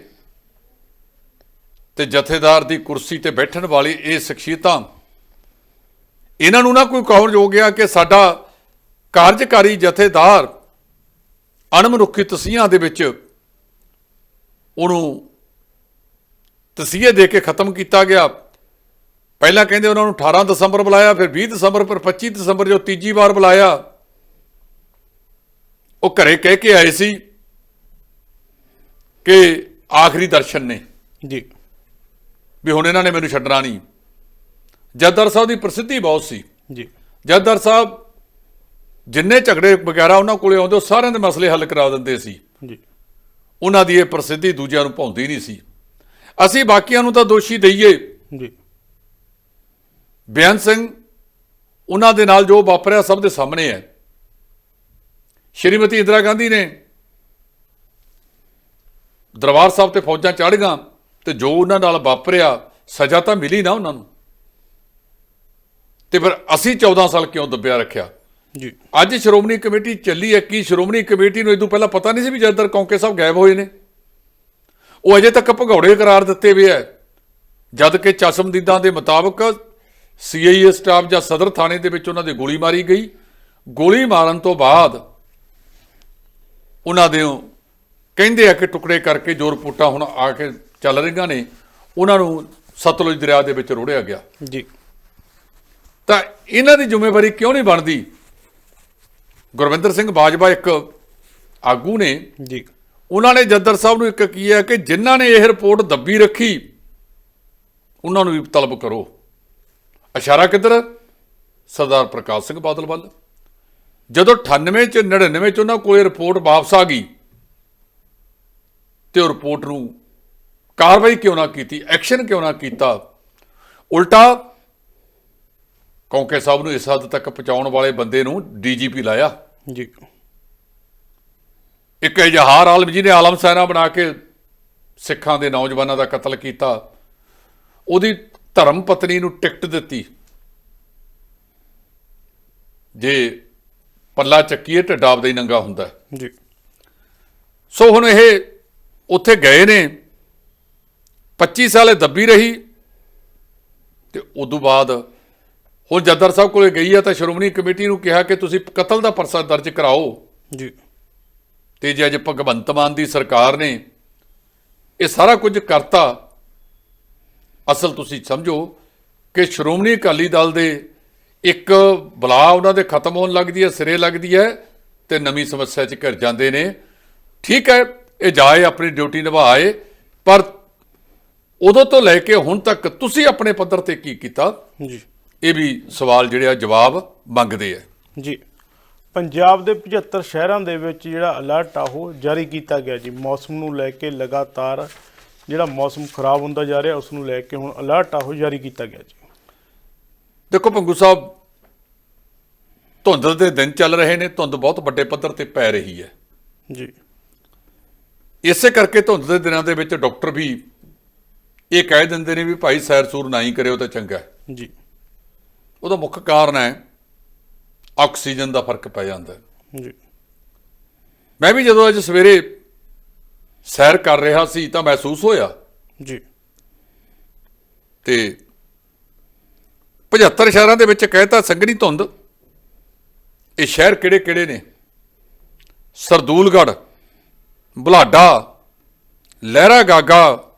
ਤੇ ਜਥੇਦਾਰ ਦੀ ਕੁਰਸੀ ਤੇ ਬੈਠਣ ਵਾਲੀ ਇਹ ਸ਼ਖਸੀਅਤਾਂ, ਇਹਨਾਂ ਨੂੰ ਨਾ ਕੋਈ ਕਹਣ ਹੋ ਗਿਆ ਕਿ ਸਾਡਾ ਕਾਰਜਕਾਰੀ ਜਥੇਦਾਰ ਅਣਮਨੁੱਖੀ ਤਸੀਹਾਂ ਦੇ ਵਿੱਚ ਉਹਨੂੰ ਤਸੀਹੇ ਦੇ ਕੇ ਖਤਮ ਕੀਤਾ ਗਿਆ। ਪਹਿਲਾਂ ਕਹਿੰਦੇ ਉਹਨਾਂ ਨੂੰ 18 ਦਸੰਬਰ ਬੁਲਾਇਆ, ਫਿਰ 20 ਦਸੰਬਰ, ਫਿਰ 25 ਦਸੰਬਰ ਜੋ ਤੀਜੀ ਵਾਰ ਬੁਲਾਇਆ। ਉਹ ਘਰੇ ਕਹਿ ਕੇ ਆਏ ਸੀ ਕਿ ਆਖਰੀ ਦਰਸ਼ਨ ਨੇ। ਜੀ। ਵੀ ਹੁਣ ਇਹਨਾਂ ਨੇ ਮੈਨੂੰ ਛੱਡਣਾ ਨਹੀਂ। ਜੱਦਰ ਸਾਹਿਬ ਦੀ ਪ੍ਰਸਿੱਧੀ ਬਹੁਤ ਸੀ। ਜੀ। ਜੱਦਰ ਸਾਹਿਬ ਜਿੰਨੇ ਝਗੜੇ ਵਗੈਰਾ ਉਹਨਾਂ ਕੋਲੇ ਆਉਂਦੇ ਉਹ ਸਾਰਿਆਂ ਦੇ ਮਸਲੇ ਹੱਲ ਕਰਾ ਦਿੰਦੇ ਸੀ। ਜੀ। ਉਹਨਾਂ ਦੀ ਇਹ ਪ੍ਰਸਿੱਧੀ ਦੂਜਿਆਂ ਨੂੰ ਭਾਉਂਦੀ ਨਹੀਂ ਸੀ। ਅਸੀਂ ਬਾਕੀਆਂ ਨੂੰ ਤਾਂ ਦੋਸ਼ੀ ਦਈਏ। ਜੀ। ਬੇਅੰਤ ਸਿੰਘ ਉਹਨਾਂ ਦੇ ਨਾਲ ਜੋ ਵਾਪਰਿਆ ਸਭ ਦੇ ਸਾਹਮਣੇ ਹੈ। ਸ਼੍ਰੀਮਤੀ ਇੰਦਰਾ ਗਾਂਧੀ ਨੇ ਦਰਬਾਰ ਸਾਹਿਬ ਤੇ ਫੌਜਾਂ ਚੜ੍ਹ ਗਈਆਂ ਤੇ ਜੋ ਉਹਨਾਂ ਨਾਲ ਵਾਪਰਿਆ ਸਜ਼ਾ ਤਾਂ ਮਿਲੀ ਨਾ ਉਹਨਾਂ ਨੂੰ। ਤੇ ਫਿਰ ਅਸੀਂ 14 ਸਾਲ ਕਿਉਂ ਦੱਬਿਆ ਰੱਖਿਆ? ਜੀ। ਅੱਜ ਸ਼੍ਰੋਮਣੀ ਕਮੇਟੀ ਚੱਲੀ ਹੈ ਕੀ ਸ਼੍ਰੋਮਣੀ ਕਮੇਟੀ ਨੂੰ ਇਦੋਂ ਪਹਿਲਾਂ ਪਤਾ ਨਹੀਂ ਸੀ ਵੀ ਜਦਰ ਕੌਂਕੇ ਸਾਹਿਬ ਗਾਇਬ ਹੋਏ ਨੇ? ਉਹ ਅਜੇ ਤੱਕ ਭਗੌੜੇ ਕਰਾਰ ਦਿੱਤੇ ਹੋਏ ਹੈ। ਜਦ ਕਿ ਚਸ਼ਮਦੀਦਾਂ ਦੇ ਮੁਤਾਬਕ ਸੀਆਈਏ ਸਟਾਫ ਜਾਂ ਸਦਰ ਥਾਣੇ ਦੇ ਵਿੱਚ ਉਹਨਾਂ ਦੀ ਗੋਲੀ ਮਾਰੀ ਗਈ। ਗੋਲੀ ਮਾਰਨ ਤੋਂ ਬਾਅਦ ਉਹਨਾਂ ਦੇ ਕਹਿੰਦੇ ਆ ਕਿ ਟੁਕੜੇ ਕਰਕੇ ਜੋ ਰਿਪੋਰਟਾਂ ਹੁਣ ਆ ਕੇ ਚੱਲ ਰਹੀਆਂ ਨੇ ਉਹਨਾਂ ਨੂੰ ਸਤਲੁਜ ਦਰਿਆ ਦੇ ਵਿੱਚ ਰੋੜਿਆ ਗਿਆ। ਜੀ। ਤਾਂ ਇਹਨਾਂ ਦੀ ਜ਼ਿੰਮੇਵਾਰੀ ਕਿਉਂ ਨਹੀਂ ਬਣਦੀ? ਗੁਰਵਿੰਦਰ ਸਿੰਘ ਬਾਜਵਾ ਇੱਕ ਆਗੂ ਨੇ। ਜੀ। ਉਹਨਾਂ ਨੇ ਜੱਦਰ ਸਾਹਿਬ ਨੂੰ ਇੱਕ ਕੀ ਹੈ ਕਿ ਜਿਨ੍ਹਾਂ ਨੇ ਇਹ ਰਿਪੋਰਟ ਦੱਬੀ ਰੱਖੀ ਉਹਨਾਂ ਨੂੰ ਵੀ ਤਲਬ ਕਰੋ। ਇਸ਼ਾਰਾ ਕਿੱਧਰ ਸਰਦਾਰ ਪ੍ਰਕਾਸ਼ ਸਿੰਘ ਬਾਦਲ ਵੱਲ ਜਦੋਂ 98 ਚ 99 ਚ ਉਹਨਾਂ ਕੋਲੇ ਰਿਪੋਰਟ ਵਾਪਸ ਆ ਗਈ ਤੇ ਉਹ ਰਿਪੋਰਟ ਨੂੰ ਕਾਰਵਾਈ ਕਿਉਂ ਨਾ ਕੀਤੀ ਐਕਸ਼ਨ ਕਿਉਂ ਨਾ ਕੀਤਾ? ਉਲਟਾ ਕੌਂਕੇ ਸਾਹਿਬ ਨੂੰ ਇਸ ਹੱਦ ਤੱਕ ਪਹੁੰਚਾਉਣ ਵਾਲੇ ਬੰਦੇ ਨੂੰ ਡੀਜੀਪੀ ਲਾਇਆ। ਜੀ। ਇੱਕ ਇਜਹਾਰ ਆਲਮ ਜੀ ਨੇ ਆਲਮ ਸੈਨਾ ਬਣਾ ਕੇ ਸਿੱਖਾਂ ਦੇ ਨੌਜਵਾਨਾਂ ਦਾ ਕਤਲ ਕੀਤਾ। ਉਹਦੀ ਧਰਮ ਪਤਨੀ ਨੂੰ ਟਿਕਟ ਦਿੱਤੀ। ਜੇ ਪੱਲਾ ਚੱਕੀਏ ਢਿੱਡ ਆਪਦਾ ਹੀ ਨੰਗਾ ਹੁੰਦਾ। ਜੀ। ਸੋ ਹੁਣ ਇਹ ਉੱਥੇ ਗਏ ਨੇ 25 ਸਾਲੇ ਦੱਬੀ ਰਹੀ ਤੇ ਉਦੋਂ ਬਾਅਦ ਹੁਣ ਜੱਦਰ ਸਾਹਿਬ ਕੋਲੇ ਗਈ ਆ ਤਾਂ ਸ਼੍ਰੋਮਣੀ ਕਮੇਟੀ ਨੂੰ ਕਿਹਾ ਕਿ ਤੁਸੀਂ ਕਤਲ ਦਾ ਪਰਚਾ ਦਰਜ ਕਰਾਓ। ਜੀ। ਤੇ ਜੇ ਅੱਜ ਭਗਵੰਤ ਮਾਨ ਦੀ ਸਰਕਾਰ ਨੇ ਇਹ ਸਾਰਾ ਕੁਝ ਕਰਤਾ ਅਸਲ ਤੁਸੀਂ ਸਮਝੋ ਕਿ ਸ਼੍ਰੋਮਣੀ ਅਕਾਲੀ ਦਲ ਦੇ ਇੱਕ ਬਲਾ ਉਹਨਾਂ ਦੇ ਖਤਮ ਹੋਣ ਲੱਗਦੀ ਹੈ ਸਿਰੇ ਲੱਗਦੀ ਹੈ ਤੇ ਨਵੀਂ ਸਮੱਸਿਆ 'ਚ ਘਿਰ ਜਾਂਦੇ ਨੇ। ਠੀਕ ਹੈ ਇਹ ਜਾਏ ਆਪਣੀ ਡਿਊਟੀ ਨਿਭਾਏ ਪਰ ਉਦੋਂ ਤੋਂ ਲੈ ਕੇ ਹੁਣ ਤੱਕ ਤੁਸੀਂ ਆਪਣੇ ਪੱਧਰ ਤੇ ਕੀ ਕੀਤਾ? ਜੀ। ਇਹ ਵੀ ਸਵਾਲ ਜਿਹੜੇ ਆ ਜਵਾਬ ਮੰਗਦੇ ਆ। ਜੀ। ਪੰਜਾਬ ਦੇ 75 ਸ਼ਹਿਰਾਂ ਦੇ ਵਿੱਚ ਜਿਹੜਾ ਅਲਰਟ ਆ ਉਹ ਜਾਰੀ ਕੀਤਾ ਗਿਆ ਜੀ। ਮੌਸਮ ਨੂੰ ਲੈ ਕੇ ਲਗਾਤਾਰ ਜਿਹੜਾ ਮੌਸਮ ਖਰਾਬ ਹੁੰਦਾ ਜਾ ਰਿਹਾ ਉਸ ਨੂੰ ਲੈ ਕੇ ਹੁਣ ਅਲਰਟ ਆ ਉਹ ਜਾਰੀ ਕੀਤਾ ਗਿਆ ਜੀ। ਦੇਖੋ ਭੰਗੂ ਸਾਹਿਬ ਧੁੰਦ ਦੇ ਦਿਨ ਚੱਲ ਰਹੇ ਨੇ ਧੁੰਦ ਬਹੁਤ ਵੱਡੇ ਪੱਧਰ ਤੇ ਪੈ ਰਹੀ ਹੈ। ਜੀ। ਇਸੇ ਕਰਕੇ ਧੁੰਦ ਦੇ ਦਿਨਾਂ ਦੇ ਵਿੱਚ ਡਾਕਟਰ ਵੀ ਇਹ ਕਹਿ ਦਿੰਦੇ ਨੇ ਵੀ ਭਾਈ ਸੈਰ ਸੂਰ ਨਾ ਹੀ ਕਰਿਓ ਤਾਂ ਚੰਗਾ। ਜੀ। ਉਹਦਾ ਮੁੱਖ ਕਾਰਨ ਹੈ ਆਕਸੀਜਨ ਦਾ ਫ਼ਰਕ ਪੈ ਜਾਂਦਾ। ਜੀ। ਮੈਂ ਵੀ ਜਦੋਂ ਅੱਜ ਸਵੇਰੇ ਸੈਰ ਕਰ ਰਿਹਾ ਸੀ ਤਾਂ ਮਹਿਸੂਸ ਹੋਇਆ ਜੀ। ਤੇ 75 ਸ਼ਹਿਰਾਂ ਦੇ ਵਿੱਚ ਕਹਿਤਾ ਸੰਗਣੀ ਧੁੰਦ। ਇਹ ਸ਼ਹਿਰ ਕਿਹੜੇ ਕਿਹੜੇ ਨੇ? ਸਰਦੂਲਗੜ੍ਹ, ਬੁਲਾਡਾ ਲਹਿਰਾ ਗਾਗਾ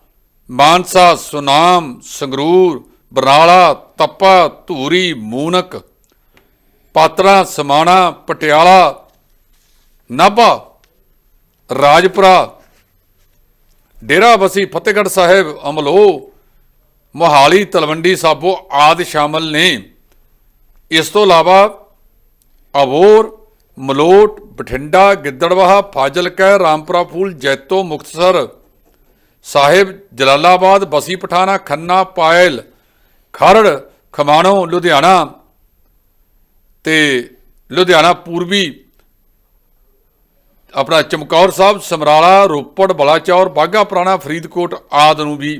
ਮਾਨਸਾ, ਸੁਨਾਮ, ਸੰਗਰੂਰ, ਬਰਨਾਲਾ, ਤੱਪਾ, ਧੂਰੀ, ਮੂਨਕ, ਪਾਤਰਾ, ਸਮਾਣਾ, ਪਟਿਆਲਾ, ਨਾਭਾ, ਰਾਜਪੁਰਾ, ਡੇਰਾ ਬਸੀ ਫਤਿਹਗੜ੍ਹ ਸਾਹਿਬ ਅਮਲੋ ਮੋਹਾਲੀ, ਤਲਵੰਡੀ ਸਾਬੋ ਆਦਿ ਸ਼ਾਮਲ ਨੇ। ਇਸ ਤੋਂ ਇਲਾਵਾ ਅਬੋਰ, ਮਲੋਟ, ਬਠਿੰਡਾ, ਗਿੱਦੜਵਾਹਾ, ਫਾਜ਼ਿਲਕਾ, ਰਾਮਪੁਰਾ ਫੂਲ, ਜੈਤੋ, ਮੁਕਤਸਰ ਸਾਹਿਬ, ਜਲਾਲਾਬਾਦ, ਬਸੀ ਪਠਾਣਾ, ਖੰਨਾ, ਪਾਇਲ, ਖਰੜ, ਖਮਾਣੋ, ਲੁਧਿਆਣਾ ਤੇ ਲੁਧਿਆਣਾ ਪੂਰਬੀ ਆਪਣਾ ਚਮਕੌਰ ਸਾਹਿਬ, ਸਮਰਾਲਾ, ਰੋਪੜ, ਬਲਾਚੌਰ ਬਾਗਾ ਪੁਰਾਣਾ, ਫਰੀਦਕੋਟ ਆਦ ਨੂੰ ਵੀ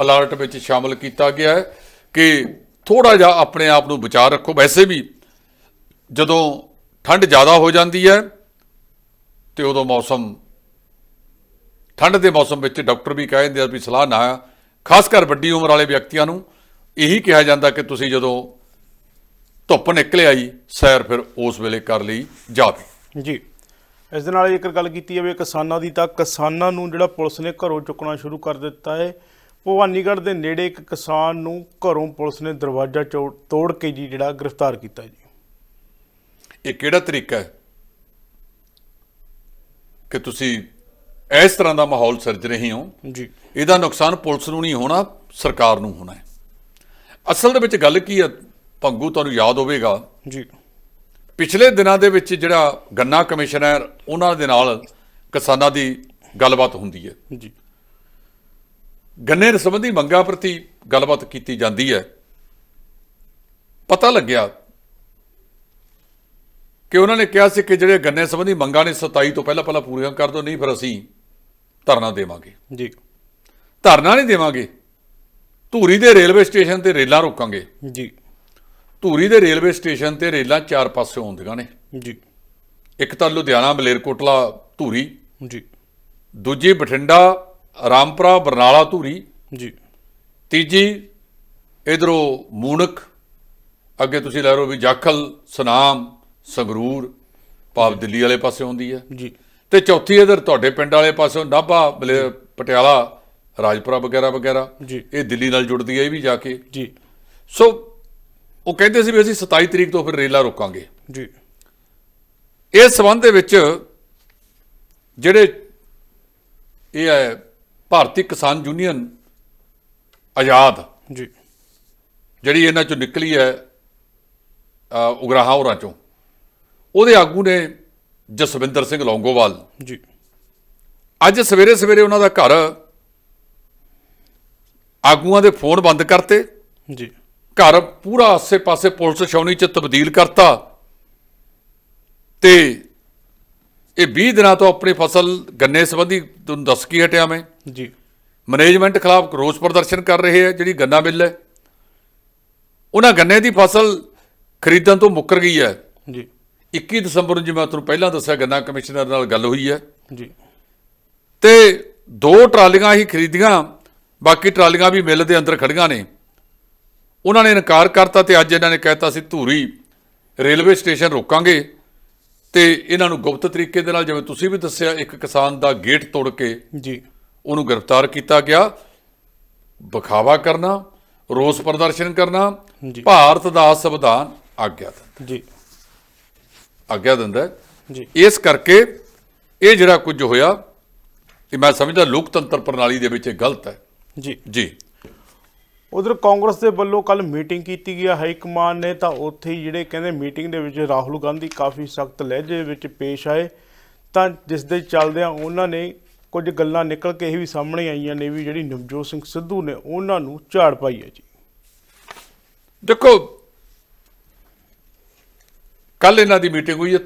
ਅਲਰਟ ਵਿੱਚ ਸ਼ਾਮਲ ਕੀਤਾ ਗਿਆ ਹੈ ਕਿ ਥੋੜਾ ਜਿਹਾ ਆਪਣੇ ਆਪ ਨੂੰ ਬਚਾ ਰੱਖੋ। ਵੈਸੇ ਵੀ ਜਦੋਂ ਠੰਡ ਜ਼ਿਆਦਾ ਹੋ ਜਾਂਦੀ ਹੈ ਤੇ ਉਦੋਂ ਮੌਸਮ ਠੰਡ ਦੇ ਮੌਸਮ ਵਿੱਚ ਡਾਕਟਰ ਵੀ ਕਹਿੰਦੇ ਆ ਵੀ ਸਲਾਹ ਨਾ ਖਾਸ ਕਰ ਵੱਡੀ ਉਮਰ ਵਾਲੇ ਵਿਅਕਤੀਆਂ ਨੂੰ ਇਹੀ ਕਿਹਾ ਜਾਂਦਾ ਕਿ ਤੁਸੀਂ ਜਦੋਂ ਧੁੱਪ ਨਿਕਲ ਆਈ, ਸੈਰ ਫਿਰ ਉਸ ਵੇਲੇ ਕਰ ਲਈ ਜਾਵੇ। ਜੀ। ਇਸ ਦੇ ਨਾਲ ਜੇਕਰ ਗੱਲ ਕੀਤੀ ਜਾਵੇ ਕਿਸਾਨਾਂ ਦੀ, ਤਾਂ ਕਿਸਾਨਾਂ ਨੂੰ ਜਿਹੜਾ ਪੁਲਿਸ ਨੇ ਘਰੋਂ ਚੁੱਕਣਾ ਸ਼ੁਰੂ ਕਰ ਦਿੱਤਾ ਹੈ। ਭਵਾਨੀਗੜ੍ਹ ਦੇ ਨੇੜੇ ਇੱਕ ਕਿਸਾਨ ਨੂੰ ਘਰੋਂ ਪੁਲਿਸ ਨੇ ਦਰਵਾਜ਼ਾ ਤੋੜ ਕੇ ਜੀ ਜਿਹੜਾ ਗ੍ਰਿਫਤਾਰ ਕੀਤਾ ਜੀ। ਇਹ ਕਿਹੜਾ ਤਰੀਕਾ ਹੈ ਕਿ ਤੁਸੀਂ ਇਸ ਤਰ੍ਹਾਂ ਦਾ ਮਾਹੌਲ ਸਿਰਜ ਰਹੇ ਹੋ? ਜੀ। ਇਹਦਾ ਨੁਕਸਾਨ ਪੁਲਿਸ ਨੂੰ ਨਹੀਂ ਹੋਣਾ ਸਰਕਾਰ ਨੂੰ ਹੋਣਾ ਹੈ। ਅਸਲ ਦੇ ਵਿੱਚ ਗੱਲ ਕੀ ਹੈ? ਭੰਗੂ ਤੁਹਾਨੂੰ ਯਾਦ ਹੋਵੇਗਾ। ਜੀ। ਪਿਛਲੇ ਦਿਨਾਂ ਦੇ ਵਿੱਚ ਜਿਹੜਾ ਗੰਨਾ ਕਮਿਸ਼ਨਰ ਉਹਨਾਂ ਦੇ ਨਾਲ ਕਿਸਾਨਾਂ ਦੀ ਗੱਲਬਾਤ ਹੁੰਦੀ ਹੈ। ਜੀ। ਗੰਨੇ ਸੰਬੰਧੀ ਮੰਗਾਂ ਪ੍ਰਤੀ ਗੱਲਬਾਤ ਕੀਤੀ ਜਾਂਦੀ ਹੈ। ਪਤਾ ਲੱਗਿਆ ਕਿ ਉਹਨਾਂ ਨੇ ਕਿਹਾ ਸੀ ਕਿ ਜਿਹੜੇ ਗੰਨੇ ਸੰਬੰਧੀ ਮੰਗਾਂ ਨੇ 27 ਤੋਂ ਪਹਿਲਾਂ ਪਹਿਲਾਂ ਪੂਰੀਆਂ ਕਰ ਦਿਓ ਨਹੀਂ ਫਿਰ ਅਸੀਂ ਧਰਨਾ ਦੇਵਾਂਗੇ। ਜੀ। ਧਰਨਾ ਨਹੀਂ ਦੇਵਾਂਗੇ। ਧੂਰੀ ਦੇ ਰੇਲਵੇ ਸਟੇਸ਼ਨ ਤੇ ਰੇਲਾਂ ਰੋਕਾਂਗੇ। ਜੀ। ਧੂਰੀ ਦੇ ਰੇਲਵੇ ਸਟੇਸ਼ਨ ਤੇ ਰੇਲਾਂ ਚਾਰ ਪਾਸੇ ਆਉਂਦੀਆਂ ਨੇ। ਜੀ। ਇੱਕ ਤਾਂ ਲੁਧਿਆਣਾ ਮਲੇਰਕੋਟਲਾ ਧੂਰੀ। ਜੀ। ਦੂਜੀ ਬਠਿੰਡਾ ਰਾਮਪੁਰਾ ਬਰਨਾਲਾ ਧੂਰੀ। ਜੀ। ਤੀਜੀ ਇਧਰੋਂ ਮੂਣਕ ਅੱਗੇ ਤੁਸੀਂ ਲੈ ਲਓ ਵੀ ਜਾਖਲ ਸੁਨਾਮ ਸੰਗਰੂਰ। ਭਾਵ ਦਿੱਲੀ ਵਾਲੇ ਪਾਸੇ ਆਉਂਦੀ ਹੈ। ਜੀ। ਤੇ ਚੌਥੀ ਇਧਰ ਤੁਹਾਡੇ ਪਿੰਡ ਵਾਲੇ ਪਾਸੋਂ ਨਾਭਾ ਪਟਿਆਲਾ ਰਾਜਪੁਰਾ ਵਗੈਰਾ ਵਗੈਰਾ। ਜੀ। ਇਹ ਦਿੱਲੀ ਨਾਲ ਜੁੜਦੀ ਹੈ ਇਹ ਵੀ ਜਾ ਕੇ। ਜੀ। ਸੋ ਉਹ ਕਹਿੰਦੇ ਸੀ ਵੀ ਅਸੀਂ 27 ਤਰੀਕ ਤੋਂ ਫਿਰ ਰੇਲਾ ਰੋਕਾਂਗੇ। ਜੀ। ਇਸ ਸਬੰਧ ਦੇ ਵਿੱਚ ਜਿਹੜੇ ਇਹ ਹੈ ਭਾਰਤੀ ਕਿਸਾਨ ਯੂਨੀਅਨ ਆਜ਼ਾਦ ਜੀ। ਜਿਹੜੀ ਇਹਨਾਂ ਚੋਂ ਨਿਕਲੀ ਹੈ ਉਗਰਾਹਾਂ ਹੋਰਾਂ ਚੋਂ ਉਹਦੇ ਆਗੂ ਨੇ ਜਸਵਿੰਦਰ ਸਿੰਘ ਲੌਂਗੋਵਾਲ। ਜੀ। ਅੱਜ ਸਵੇਰੇ ਸਵੇਰੇ ਉਹਨਾਂ ਦਾ ਘਰ ਆਗੂਆਂ ਦੇ ਫੋਨ ਬੰਦ ਕਰਤੇ। ਜੀ। ਘਰ ਪੂਰਾ ਆਸੇ-ਪਾਸੇ ਪੁਲਿਸ ਛਾਉਣੀ ਚ ਤਬਦੀਲ ਕਰਤਾ। ਤੇ ਇਹ 20 ਦਿਨਾਂ ਤੋਂ ਆਪਣੀ ਫਸਲ ਗੰਨੇ ਸੰਬੰਧੀ ਤੁਹਾਨੂੰ ਦੱਸ ਕੀ ਹਟਿਆ ਮੈਂ? ਜੀ। ਮੈਨੇਜਮੈਂਟ ਖਿਲਾਫ ਰੋਸ ਪ੍ਰਦਰਸ਼ਨ ਕਰ ਰਹੇ ਆ ਜਿਹੜੀ ਗੰਨਾ ਮਿੱਲ ਹੈ। ਉਹਨਾਂ ਗੰਨੇ ਦੀ ਫਸਲ ਖਰੀਦਣ ਤੋਂ ਮੁੱਕਰ ਗਈ ਹੈ। ਜੀ। 21 ਦਸੰਬਰ ਨੂੰ ਜਿਵੇਂ ਮੈਂ ਤੁਹਾਨੂੰ ਪਹਿਲਾਂ ਦੱਸਿਆ ਗੰਨਾ ਕਮਿਸ਼ਨਰ ਨਾਲ ਗੱਲ ਹੋਈ ਹੈ। ਜੀ। ਤੇ ਦੋ ਟਰਾਲੀਆਂ ਹੀ ਖਰੀਦੀਆਂ ਬਾਕੀ ਟਰਾਲੀਆਂ ਵੀ ਮਿੱਲ ਦੇ ਅੰਦਰ ਖੜੀਆਂ ਨੇ। ਉਹਨਾਂ ਨੇ ਇਨਕਾਰ ਕਰਤਾ ਤੇ ਅੱਜ ਇਹਨਾਂ ਨੇ ਕਹਿਤਾ ਸੀ ਧੂਰੀ ਰੇਲਵੇ ਸਟੇਸ਼ਨ ਰੋਕਾਂਗੇ। ਤੇ ਇਹਨਾਂ ਨੂੰ ਗੁਪਤ ਤਰੀਕੇ ਦੇ ਨਾਲ ਜਿਵੇਂ ਤੁਸੀਂ ਵੀ ਦੱਸਿਆ ਇੱਕ ਕਿਸਾਨ ਦਾ ਗੇਟ ਤੋੜ ਕੇ ਜੀ। ਉਹਨੂੰ ਗ੍ਰਿਫਤਾਰ ਕੀਤਾ ਗਿਆ। ਬਖਾਵਾ ਕਰਨਾ ਰੋਸ ਪ੍ਰਦਰਸ਼ਨ ਕਰਨਾ ਜੀ। ਭਾਰਤ ਦਾ ਸੰਵਿਧਾਨ ਆਗਿਆ ਦਿੰਦਾ। ਜੀ। ਆਗਿਆ ਦਿੰਦਾ। ਜੀ। ਇਸ ਕਰਕੇ ਇਹ ਜਿਹੜਾ ਕੁਝ ਹੋਇਆ ਇਹ ਮੈਂ ਸਮਝਦਾ ਲੋਕਤੰਤਰ ਪ੍ਰਣਾਲੀ ਦੇ ਵਿੱਚ ਇਹ ਗਲਤ ਹੈ। ਜੀ। ਜੀ। ਉਧਰ ਕਾਂਗਰਸ ਦੇ ਵੱਲੋਂ ਕੱਲ ਮੀਟਿੰਗ ਕੀਤੀ ਗਈ ਹਾਈ ਕਮਾਨ ਨੇ ਤਾਂ ਉੱਥੇ ਹੀ ਜਿਹੜੇ ਕਹਿੰਦੇ ਮੀਟਿੰਗ ਦੇ ਵਿੱਚ ਰਾਹੁਲ ਗਾਂਧੀ ਕਾਫੀ ਸਖਤ ਲਹਿਜੇ ਵਿੱਚ ਪੇਸ਼ ਆਏ। ਤਾਂ ਜਿਸ ਦੇ ਚੱਲਦਿਆਂ ਉਹਨਾਂ ਨੇ ਕੁਝ ਗੱਲਾਂ ਨਿਕਲ ਕੇ ਇਹ ਵੀ ਸਾਹਮਣੇ ਆਈਆਂ ਨੇ ਵੀ ਜਿਹੜੀ ਨਵਜੋਤ ਸਿੰਘ ਸਿੱਧੂ ਨੇ ਉਹਨਾਂ ਨੂੰ ਝਾੜ ਪਾਈ ਹੈ ਜੀ। ਦੇਖੋ ਕੱਲ ਇਹਨਾਂ ਦੀ ਮੀਟਿੰਗ ਹੋਈ ਹੈ।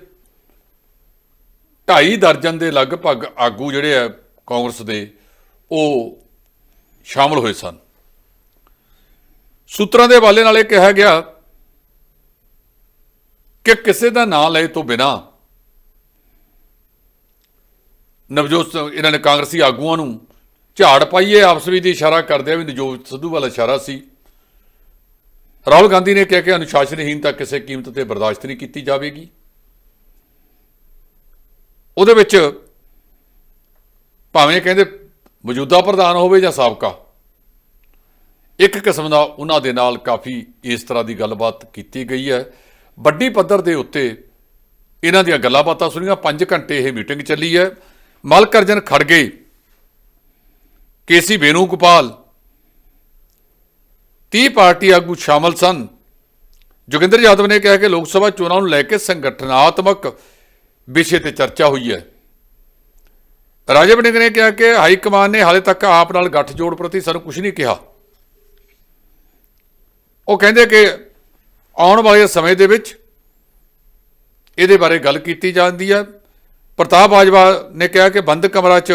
ਢਾਈ ਦਰਜਨ ਦੇ ਲਗਭਗ ਆਗੂ ਜਿਹੜੇ ਆ ਕਾਂਗਰਸ ਦੇ, ਉਹ ਸ਼ਾਮਲ ਹੋਏ ਸਨ। ਸੂਤਰਾਂ ਦੇ ਹਵਾਲੇ ਨਾਲ ਇਹ ਕਿਹਾ ਗਿਆ ਕਿ ਕਿਸੇ ਦਾ ਨਾਂ ਲਏ ਤੋਂ ਬਿਨਾ ਨਵਜੋਤ ਸਿੰਘ- ਇਹਨਾਂ ਨੇ ਕਾਂਗਰਸੀ ਆਗੂਆਂ ਨੂੰ ਝਾੜ ਪਾਈਏ ਆਪਸ ਵਿੱਚ ਇਸ਼ਾਰਾ ਕਰਦੇ ਆ ਵੀ ਨਵਜੋਤ ਸਿੱਧੂ ਵਾਲਾ ਇਸ਼ਾਰਾ ਸੀ। ਰਾਹੁਲ ਗਾਂਧੀ ਨੇ ਕਿਹਾ ਕਿ ਅਨੁਸ਼ਾਸਨਹੀਨਤਾ ਕਿਸੇ ਕੀਮਤ ਤੇ ਬਰਦਾਸ਼ਤ ਨਹੀਂ ਕੀਤੀ ਜਾਵੇਗੀ। ਉਹਦੇ ਵਿੱਚ ਭਾਵੇਂ ਕਹਿੰਦੇ ਮੌਜੂਦਾ ਪ੍ਰਧਾਨ ਹੋਵੇ ਜਾਂ ਸਾਬਕਾ ਇੱਕ ਕਿਸਮ ਦਾ ਉਹਨਾਂ ਦੇ ਨਾਲ ਕਾਫੀ ਇਸ ਤਰ੍ਹਾਂ ਦੀ ਗੱਲਬਾਤ ਕੀਤੀ ਗਈ ਹੈ। ਵੱਡੀ ਪੱਧਰ ਦੇ ਉੱਤੇ ਇਹਨਾਂ ਦੀਆਂ ਗੱਲਾਂ ਬਾਤਾਂ ਸੁਣੀਆਂ। 5 ਘੰਟੇ ਇਹ ਮੀਟਿੰਗ ਚੱਲੀ ਹੈ। ਮਲਕਰਜਨ ਖੜਗੇ ਕੇਸੀ ਵੇਣੂਗੋਪਾਲ 30 ਪਾਰਟੀ ਆਗੂ ਸ਼ਾਮਲ ਸਨ। ਜੋਗਿੰਦਰ ਯਾਦਵ ਨੇ ਕਿਹਾ ਕਿ ਲੋਕ ਸਭਾ ਚੋਣਾਂ ਨੂੰ ਲੈ ਕੇ ਸੰਗਠਨਾਤਮਕ ਵਿਸ਼ੇ ਤੇ ਚਰਚਾ ਹੋਈ ਹੈ। ਰਾਜੇ ਵੜਿੰਗ ਨੇ ਕਿਹਾ ਕਿ ਹਾਈ ਕਮਾਨ ਨੇ ਹਾਲੇ ਤੱਕ ਆਪ ਨਾਲ ਗੱਠਜੋੜ ਪ੍ਰਤੀ ਸਾਨੂੰ ਕੁਝ ਨਹੀਂ ਕਿਹਾ। ਉਹ ਕਹਿੰਦੇ ਕਿ ਆਉਣ ਵਾਲੇ ਸਮੇਂ ਦੇ ਵਿੱਚ ਇਹਦੇ ਬਾਰੇ ਗੱਲ ਕੀਤੀ ਜਾਂਦੀ ਹੈ ਪ੍ਰਤਾਪ ਬਾਜਵਾ ਨੇ ਕਿਹਾ ਕਿ ਬੰਦ ਕਮਰਾ 'ਚ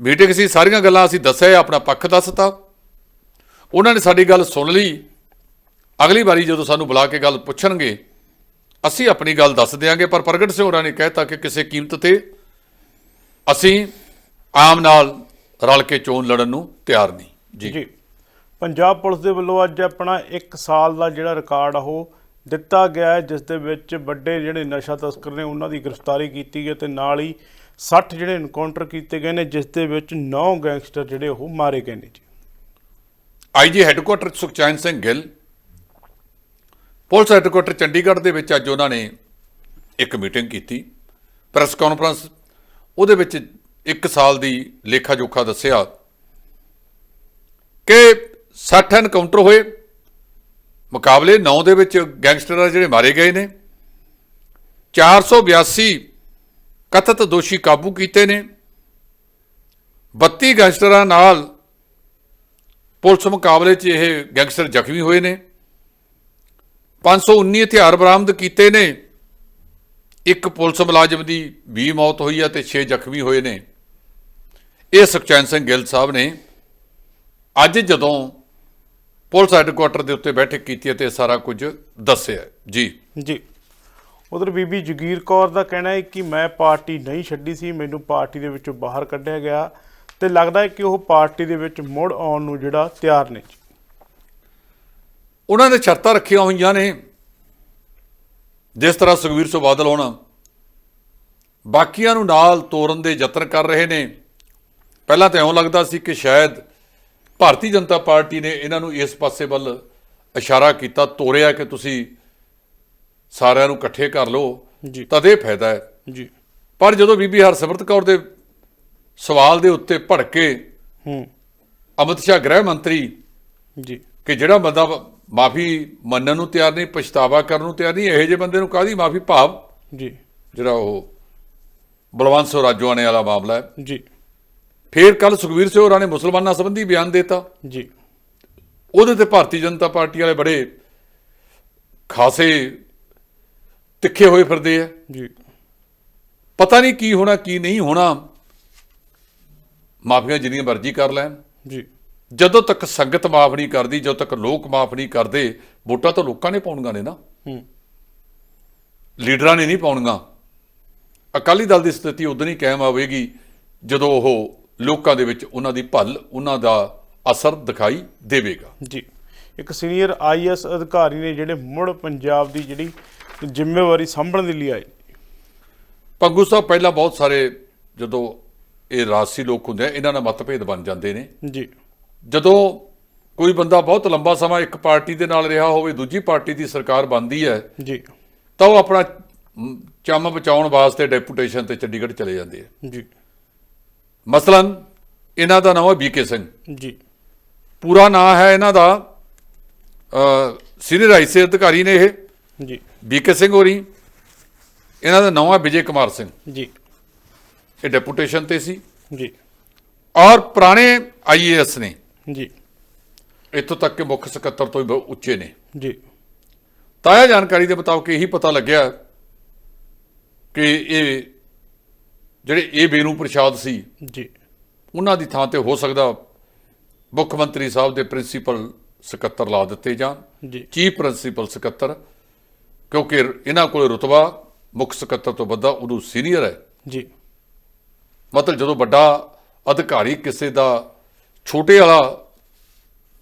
ਮੀਟਿੰਗ ਸੀ, ਸਾਰੀਆਂ ਗੱਲਾਂ ਅਸੀਂ ਦੱਸਿਆ, ਆਪਣਾ ਪੱਖ ਦੱਸਤਾ। ਉਹਨਾਂ ਨੇ ਸਾਡੀ ਗੱਲ ਸੁਣ ਲਈ। ਅਗਲੀ ਵਾਰੀ ਜਦੋਂ ਸਾਨੂੰ ਬੁਲਾ ਕੇ ਗੱਲ ਪੁੱਛਣਗੇ, ਅਸੀਂ ਆਪਣੀ ਗੱਲ ਦੱਸ ਦਿਆਂਗੇ, ਪਰ ਪ੍ਰਗਟ ਸਿੰਘ ਹੋਰਾਂ ਨੇ ਕਹਿਤਾ ਕਿ ਕਿਸੇ ਕੀਮਤ ਤੇ ਅਸੀਂ ਆਮ ਨਾਲ ਰਲ ਕੇ ਚੋਣ ਲੜਨ ਨੂੰ ਤਿਆਰ ਨਹੀਂ। ਜੀ। ਪੰਜਾਬ ਪੁਲਿਸ ਦੇ ਵੱਲੋਂ ਅੱਜ ਆਪਣਾ 1 ਸਾਲ ਦਾ ਜਿਹੜਾ ਰਿਕਾਰਡ ਉਹ ਦਿੱਤਾ ਗਿਆ ਹੈ, ਜਿਸ ਦੇ ਵਿੱਚ ਵੱਡੇ ਜਿਹੜੇ ਨਸ਼ਾ ਤਸਕਰ ਨੇ ਉਹਨਾਂ ਦੀ ਗ੍ਰਿਫਤਾਰੀ ਕੀਤੀ ਗਈ ਤੇ ਨਾਲ ਹੀ 60 ਜਿਹੜੇ ਇਨਕਾਊਂਟਰ ਕੀਤੇ ਗਏ ਨੇ, ਜਿਸ ਦੇ ਵਿੱਚ 9 ਗੈਂਗਸਟਰ ਜਿਹੜੇ ਉਹ ਮਾਰੇ ਗਏ ਨੇ ਜੀ। IG headquarter Sukhchain Singh Gill, police headquarter Chandigarh ਦੇ ਵਿੱਚ ਅੱਜ ਉਹਨਾਂ ਨੇ ਇੱਕ ਮੀਟਿੰਗ ਕੀਤੀ। ਪ੍ਰੈਸ ਕਾਨਫਰੰਸ, ਉਹਦੇ ਵਿੱਚ ਇੱਕ ਸਾਲ ਦੀ ਲੇਖਾ ਜੋਖਾ ਦੱਸਿਆ ਕਿ 60 ਐਨਕਾਊਂਟਰ ਹੋਏ। ਮੁਕਾਬਲੇ 9 ਦੇ ਵਿੱਚ ਗੈਂਗਸਟਰ ਆ ਜਿਹੜੇ ਮਾਰੇ ਗਏ ਨੇ। 482 ਕਥਿਤ ਦੋਸ਼ੀ ਕਾਬੂ ਕੀਤੇ ਨੇ। 32 ਗੈਂਗਸਟਰਾਂ ਨਾਲ ਪੁਲਿਸ ਮੁਕਾਬਲੇ 'ਚ ਇਹ ਗੈਂਗਸਟਰ ਜ਼ਖਮੀ ਹੋਏ ਨੇ। 519 ਹਥਿਆਰ ਬਰਾਮਦ ਕੀਤੇ ਨੇ। ਇੱਕ ਪੁਲਿਸ ਮੁਲਾਜ਼ਮ ਦੀ 20 ਮੌਤ ਹੋਈ ਹੈ ਤੇ 6 ਜ਼ਖਮੀ ਹੋਏ ਨੇ। ਇਹ ਸੁਖਚੈਨ ਸਿੰਘ ਗਿੱਲ ਸਾਹਿਬ ਨੇ ਅੱਜ ਜਦੋਂ ਪੁਲਿਸ ਹੈੱਡਕੁਆਟਰ ਦੇ ਉੱਤੇ ਬੈਠਕ ਕੀਤੀ ਅਤੇ ਸਾਰਾ ਕੁਝ ਦੱਸਿਆ ਜੀ। ਜੀ। ਉਧਰ ਬੀਬੀ ਜਗੀਰ ਕੌਰ ਦਾ ਕਹਿਣਾ ਹੈ ਕਿ ਮੈਂ ਪਾਰਟੀ ਨਹੀਂ ਛੱਡੀ ਸੀ ਮੈਨੂੰ ਪਾਰਟੀ ਦੇ ਵਿੱਚੋਂ ਬਾਹਰ ਕੱਢਿਆ ਗਿਆ ਤੇ ਲੱਗਦਾ ਹੈ ਕਿ ਉਹ ਪਾਰਟੀ ਦੇ ਵਿੱਚ ਮੁੜ ਆਉਣ ਨੂੰ ਜਿਹੜਾ ਤਿਆਰ ਨੇ। ਉਹਨਾਂ ਨੇ ਸ਼ਰਤਾਂ ਰੱਖੀਆਂ ਹੋਈਆਂ ਨੇ। ਜਿਸ ਤਰ੍ਹਾਂ ਸੁਖਵੀਰ ਸਿੰਘ ਬਾਦਲ ਹੁਣ ਬਾਕੀਆਂ ਨੂੰ ਨਾਲ ਤੋਰਨ ਦੇ ਯਤਨ ਕਰ ਰਹੇ ਨੇ। ਪਹਿਲਾਂ ਤਾਂ ਇਉਂ ਲੱਗਦਾ ਸੀ ਕਿ ਸ਼ਾਇਦ ਭਾਰਤੀ ਜਨਤਾ ਪਾਰਟੀ ਨੇ ਇਹਨਾਂ ਨੂੰ ਇਸ ਪਾਸੇ ਵੱਲ ਇਸ਼ਾਰਾ ਕੀਤਾ ਤੋਰਿਆ ਕਿ ਤੁਸੀਂ ਸਾਰਿਆਂ ਨੂੰ ਇਕੱਠੇ ਕਰ ਲਓ ਜੀ। ਤਦ ਇਹ ਫਾਇਦਾ ਹੈ। ਜੀ। ਪਰ ਜਦੋਂ ਬੀਬੀ ਹਰਸਿਮਰਤ ਕੌਰ ਦੇ ਸਵਾਲ ਦੇ ਉੱਤੇ ਭੜਕੇ ਹੂੰ। ਅਮਿਤ ਸ਼ਾਹ ਗ੍ਰਹਿ ਮੰਤਰੀ ਜੀ। ਕਿ ਜਿਹੜਾ ਬੰਦਾ ਮਾਫੀ ਮੰਨਣ ਨੂੰ ਤਿਆਰ ਨਹੀਂ ਪਛਤਾਵਾ ਕਰਨ ਨੂੰ ਤਿਆਰ ਨਹੀਂ ਇਹੋ ਜਿਹੇ ਬੰਦੇ ਨੂੰ ਕਾਹਦੀ ਮਾਫੀ ਭਾਵ? ਜੀ। ਜਿਹੜਾ ਉਹ ਬਲਵੰਤ ਸਿੰਘ ਰਾਜੋਆਣੇ ਵਾਲਾ ਮਾਮਲਾ ਹੈ। ਜੀ। ਫੇਰ ਕੱਲ ਸੁਖਵੀਰ ਸਿੰਘ ਹੋਰਾਂ ਨੇ ਮੁਸਲਮਾਨਾਂ ਸੰਬੰਧੀ ਬਿਆਨ ਦਿੱਤਾ। ਜੀ। ਉਹਦੇ ਤੇ ਭਾਰਤੀ ਜਨਤਾ ਪਾਰਟੀ ਵਾਲੇ ਬੜੇ ਖਾਸੇ ਤਿੱਖੇ ਹੋਏ ਫਿਰਦੇ ਆ। ਜੀ। ਪਤਾ ਨਹੀਂ ਕੀ ਹੋਣਾ ਕੀ ਨਹੀਂ ਹੋਣਾ। ਮਾਫੀਆਂ ਜਿੰਨੀਆਂ ਮਰਜ਼ੀ ਕਰ ਲੈਣ। ਜੀ। ਜਦੋਂ ਤੱਕ ਸੰਗਤ ਮਾਫ ਨਹੀਂ ਕਰਦੀ ਜਦੋਂ ਤੱਕ ਲੋਕ ਮਾਫ ਨਹੀਂ ਕਰਦੇ ਵੋਟਾਂ ਤਾਂ ਲੋਕਾਂ ਨੇ ਪਾਉਣੀਆਂ ਨੇ ਨਾ। ਹੂੰ। ਲੀਡਰਾਂ ਨੇ ਨਹੀਂ ਪਾਉਣੀਆਂ। ਅਕਾਲੀ ਦਲ ਦੀ ਸਥਿਤੀ ਉਦੋਂ ਹੀ ਕਾਇਮ ਆਵੇਗੀ ਜਦੋਂ ਉਹ ਲੋਕਾਂ ਦੇ ਵਿੱਚ ਉਹਨਾਂ ਦੀ ਭਲ ਉਹਨਾਂ ਦਾ ਅਸਰ ਦਿਖਾਈ ਦੇਵੇਗਾ। ਜੀ। ਇੱਕ ਸੀਨੀਅਰ ਆਈਐਸ ਅਧਿਕਾਰੀ ਨੇ ਜਿਹੜੇ ਮੁੜ ਪੰਜਾਬ ਦੀ ਜਿਹੜੀ ਜ਼ਿੰਮੇਵਾਰੀ ਸੰਭਲਣ ਦੇ ਲਈ ਆਏ। ਪੰਗੂ ਸਾਹਿਬ ਪਹਿਲਾਂ ਬਹੁਤ ਸਾਰੇ ਜਦੋਂ ਇਹ ਰਾਜਸੀ ਲੋਕ ਹੁੰਦੇ ਆ ਇਹਨਾਂ ਨਾਲ ਮਤਭੇਦ ਬਣ ਜਾਂਦੇ ਨੇ। ਜੀ। ਜਦੋਂ ਕੋਈ ਬੰਦਾ ਬਹੁਤ ਲੰਬਾ ਸਮਾਂ ਇੱਕ ਪਾਰਟੀ ਦੇ ਨਾਲ ਰਿਹਾ ਹੋਵੇ ਦੂਜੀ ਪਾਰਟੀ ਦੀ ਸਰਕਾਰ ਬਣਦੀ ਹੈ ਜੀ। ਤਾਂ ਉਹ ਆਪਣਾ ਚੰਮ ਬਚਾਉਣ ਵਾਸਤੇ ਡੈਪੂਟੇਸ਼ਨ ਤੇ ਚੰਡੀਗੜ੍ਹ ਚਲੇ ਜਾਂਦੇ ਆ। ਜੀ। ਮਸਲਨ ਇਹਨਾਂ ਦਾ ਨਾਮ ਹੈ ਬੀਕੇ ਸਿੰਘ। ਜੀ। ਪੂਰਾ ਨਾਮ ਹੈ ਇਹਨਾਂ ਦਾ ਸੀਨੀਅਰ ਆਈਸੀ ਅਧਿਕਾਰੀ ਨੇ ਇਹ। ਜੀ। ਬੀਕੇ ਸਿੰਘ ਹੋਰੀ। ਇਹਨਾਂ ਦਾ ਨਾਮ ਹੈ ਵਿਜੇ ਕੁਮਾਰ ਸਿੰਘ। ਜੀ। ਇਹ ਡੈਪੂਟੇਸ਼ਨ ਤੇ ਸੀ। ਜੀ। ਔਰ ਪੁਰਾਣੇ ਆਈਏਐਸ ਨੇ। ਜੀ। ਇੱਥੋਂ ਤੱਕ ਕਿ ਮੁੱਖ ਸਕੱਤਰ ਤੋਂ ਵੀ ਉੱਚੇ ਨੇ। ਜੀ। ਤਾਜ਼ਾ ਜਾਣਕਾਰੀ ਦੇ ਮੁਤਾਬਕ ਇਹੀ ਪਤਾ ਲੱਗਿਆ ਕਿ ਇਹ ਜਿਹੜੇ ਇਹ ਬੇਨੂ ਪ੍ਰਸ਼ਾਦ ਸੀ ਜੀ। ਉਹਨਾਂ ਦੀ ਥਾਂ ਤੇ ਹੋ ਸਕਦਾ ਮੁੱਖ ਮੰਤਰੀ ਸਾਹਿਬ ਦੇ ਪ੍ਰਿੰਸੀਪਲ ਸਕੱਤਰ ਲਾ ਦਿੱਤੇ ਜਾਣ ਜੀ। ਚੀਫ ਪ੍ਰਿੰਸੀਪਲ ਸਕੱਤਰ ਕਿਉਂਕਿ ਇਹਨਾਂ ਕੋਲ ਰੁਤਬਾ ਮੁੱਖ ਸਕੱਤਰ ਤੋਂ ਵੱਡਾ ਉਹਨੂੰ ਸੀਨੀਅਰ ਹੈ। ਜੀ। ਮਤਲਬ ਜਦੋਂ ਵੱਡਾ ਅਧਿਕਾਰੀ ਕਿਸੇ ਦਾ ਛੋਟੇ ਵਾਲਾ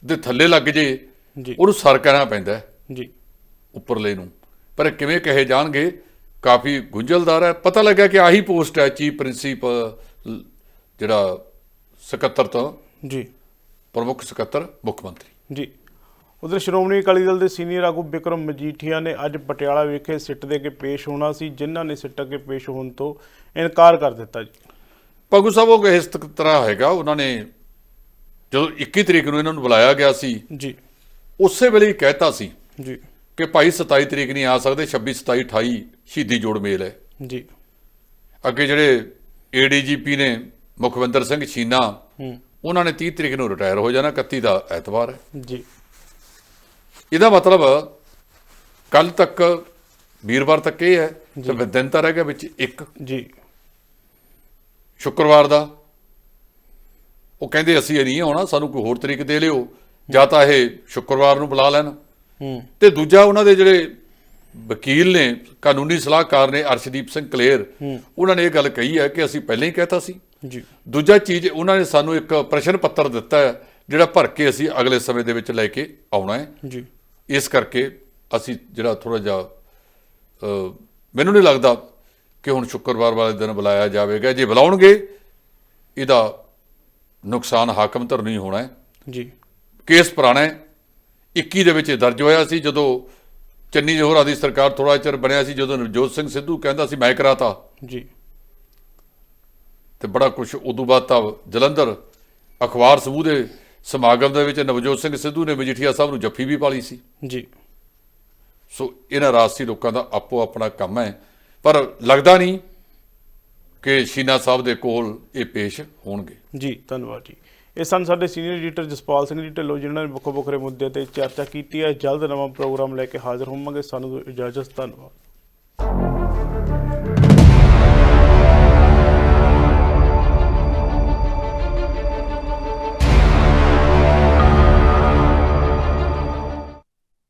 ਦੇ ਥੱਲੇ ਲੱਗ ਜੇ ਜੀ। ਉਹਨੂੰ ਸਰ ਕਹਿਣਾ ਪੈਂਦਾ ਜੀ। ਉੱਪਰਲੇ ਨੂੰ। ਪਰ ਕਿਵੇਂ ਕਹੇ ਜਾਣਗੇ ਕਾਫੀ ਗੁੰਝਲਦਾਰ ਹੈ। ਪਤਾ ਲੱਗਾ ਕਿ ਆਹੀ ਪੋਸਟ ਹੈ ਚੀਫ ਪ੍ਰਿੰਸੀਪਲ ਜਿਹੜਾ ਸਕੱਤਰ ਤੋਂ। ਜੀ। ਪ੍ਰਮੁੱਖ ਸਕੱਤਰ ਮੁੱਖ ਮੰਤਰੀ। ਜੀ। ਉਧਰ ਸ਼੍ਰੋਮਣੀ ਅਕਾਲੀ ਦਲ ਦੇ ਸੀਨੀਅਰ ਆਗੂ ਬਿਕਰਮ ਮਜੀਠੀਆ ਨੇ ਅੱਜ ਪਟਿਆਲਾ ਵਿਖੇ ਸਿੱਟ ਦੇ ਕੇ ਪੇਸ਼ ਹੋਣਾ ਸੀ ਜਿਨ੍ਹਾਂ ਨੇ ਸਿੱਟ ਅੱਗੇ ਪੇਸ਼ ਹੋਣ ਤੋਂ ਇਨਕਾਰ ਕਰ ਦਿੱਤਾ ਜੀ। ਪਗੂ ਸਾਹਿਬ ਉਹ ਇਸ ਤਰ੍ਹਾਂ ਹੈਗਾ? ਉਹਨਾਂ ਨੇ ਜਦੋਂ 21 ਤਰੀਕ ਨੂੰ ਇਹਨਾਂ ਨੂੰ ਬੁਲਾਇਆ ਗਿਆ ਸੀ ਜੀ। ਉਸੇ ਵੇਲੇ ਹੀ ਕਹਿਤਾ ਸੀ। ਜੀ। ਕਿ ਭਾਈ 27 ਤਰੀਕ ਨਹੀਂ ਆ ਸਕਦੇ 26 27 28 ਸ਼ਹੀਦੀ ਜੋੜ ਮੇਲ ਹੈ। ਜੀ। ਅੱਗੇ ਜਿਹੜੇ ਏਡੀਜੀਪੀ ਨੇ ਮੁਖਵਿੰਦਰ ਸਿੰਘ ਛੀਨਾ ਉਹਨਾਂ ਨੇ 30 ਤਰੀਕ ਨੂੰ ਰਿਟਾਇਰ ਹੋ ਜਾਣਾ 31 ਦਾ ਐਤਵਾਰ ਹੈ। ਜੀ। ਇਹਦਾ ਮਤਲਬ ਕੱਲ ਤੱਕ ਵੀਰਵਾਰ ਤੱਕ ਇਹ ਹੈ ਤੇ ਦਿਨ ਤਾਂ ਰਹਿ ਗਿਆ ਵਿੱਚ ਇੱਕ। ਜੀ। ਸ਼ੁੱਕਰਵਾਰ ਦਾ। ਉਹ ਕਹਿੰਦੇ ਅਸੀਂ ਇਹ ਨਹੀਂ ਆਉਣਾ ਸਾਨੂੰ ਕੋਈ ਹੋਰ ਤਰੀਕ ਦੇ ਲਿਓ। ਜਾਂ ਤਾਂ ਇਹ ਸ਼ੁੱਕਰਵਾਰ ਨੂੰ ਬੁਲਾ ਲੈਣ। ਤੇ ਦੂਜਾ ਉਹਨਾਂ ਦੇ ਜਿਹੜੇ ਵਕੀਲ ਨੇ ਕਾਨੂੰਨੀ ਸਲਾਹਕਾਰ ਨੇ ਅਰਸ਼ਦੀਪ ਸਿੰਘ ਕਲੇਰ ਉਹਨਾਂ ਨੇ ਇਹ ਗੱਲ ਕਹੀ ਹੈ ਕਿ ਅਸੀਂ ਪਹਿਲਾਂ ਹੀ ਕਹਿਤਾ ਸੀ। ਜੀ। ਦੂਜਾ ਚੀਜ਼ ਉਹਨਾਂ ਨੇ ਸਾਨੂੰ ਇੱਕ ਪ੍ਰਸ਼ਨ ਪੱਤਰ ਦਿੱਤਾ ਹੈ ਜਿਹੜਾ ਭਰ ਕੇ ਅਸੀਂ ਅਗਲੇ ਸਮੇਂ ਦੇ ਵਿੱਚ ਲੈ ਕੇ ਆਉਣਾ ਹੈ। ਜੀ। ਇਸ ਕਰਕੇ ਅਸੀਂ ਜਿਹੜਾ ਥੋੜਾ ਜਿਹਾ ਮੈਨੂੰ ਨਹੀਂ ਲੱਗਦਾ ਕਿ ਹੁਣ ਸ਼ੁੱਕਰਵਾਰ ਵਾਲੇ ਦਿਨ ਬੁਲਾਇਆ ਜਾਵੇਗਾ। ਜੇ ਬੁਲਾਉਣਗੇ ਇਹਦਾ ਨੁਕਸਾਨ ਹਾਕਮ ਧਰ ਨਹੀਂ ਹੋਣਾ ਹੈ। ਜੀ। ਕੇਸ ਪੁਰਾਣਾ ਹੈ। 21 ਦੇ ਵਿੱਚ ਦਰਜ ਹੋਇਆ ਸੀ ਜਦੋਂ ਚੰਨੀ ਜੋਹਰਾ ਦੀ ਸਰਕਾਰ ਥੋੜਾ ਚਿਰ ਬਣਿਆ ਸੀ ਜਦੋਂ ਨਵਜੋਤ ਸਿੰਘ ਸਿੱਧੂ ਕਹਿੰਦਾ ਸੀ ਮੈਂ ਕਰਾਤਾ। ਜੀ। ਤੇ ਬੜਾ ਕੁਝ ਉਦੋਂ ਬਾਅਦ ਤਾਂ ਜਲੰਧਰ ਅਖਬਾਰ ਸਮੂਹ ਦੇ ਸਮਾਗਮ ਦੇ ਵਿੱਚ ਨਵਜੋਤ ਸਿੰਘ ਸਿੱਧੂ ਨੇ ਮਜੀਠੀਆ ਸਾਹਿਬ ਨੂੰ ਜੱਫੀ ਵੀ ਪਾਲੀ ਸੀ। ਜੀ। ਸੋ ਇਹਨਾਂ ਰਾਜਸੀ ਲੋਕਾਂ ਦਾ ਆਪੋ ਆਪਣਾ ਕੰਮ ਹੈ। ਪਰ ਲੱਗਦਾ ਨਹੀਂ ਕਿ ਸ਼ੀਨਾ ਸਾਹਿਬ ਦੇ ਕੋਲ ਇਹ ਪੇਸ਼ ਹੋਣਗੇ। ਜੀ ਧੰਨਵਾਦ ਜੀ। ਇਹ ਸਨ ਸਾਡੇ ਸੀਨੀਅਰ ਐਡੀਟਰ ਜਸਪਾਲ ਸਿੰਘ ਜੀ ਢਿੱਲੋਂ, ਜਿਨ੍ਹਾਂ ਨੇ ਵੱਖੋ ਵੱਖਰੇ ਮੁੱਦੇ ਤੇ ਚਰਚਾ ਕੀਤੀ ਹੈ। ਜਲਦ ਨਵਾਂ ਪ੍ਰੋਗਰਾਮ ਲੈ ਕੇ ਹਾਜ਼ਰ ਹੋਵਾਂਗੇ। ਸਾਨੂੰ ਇਜਾਜ਼ਤ, ਧੰਨਵਾਦ।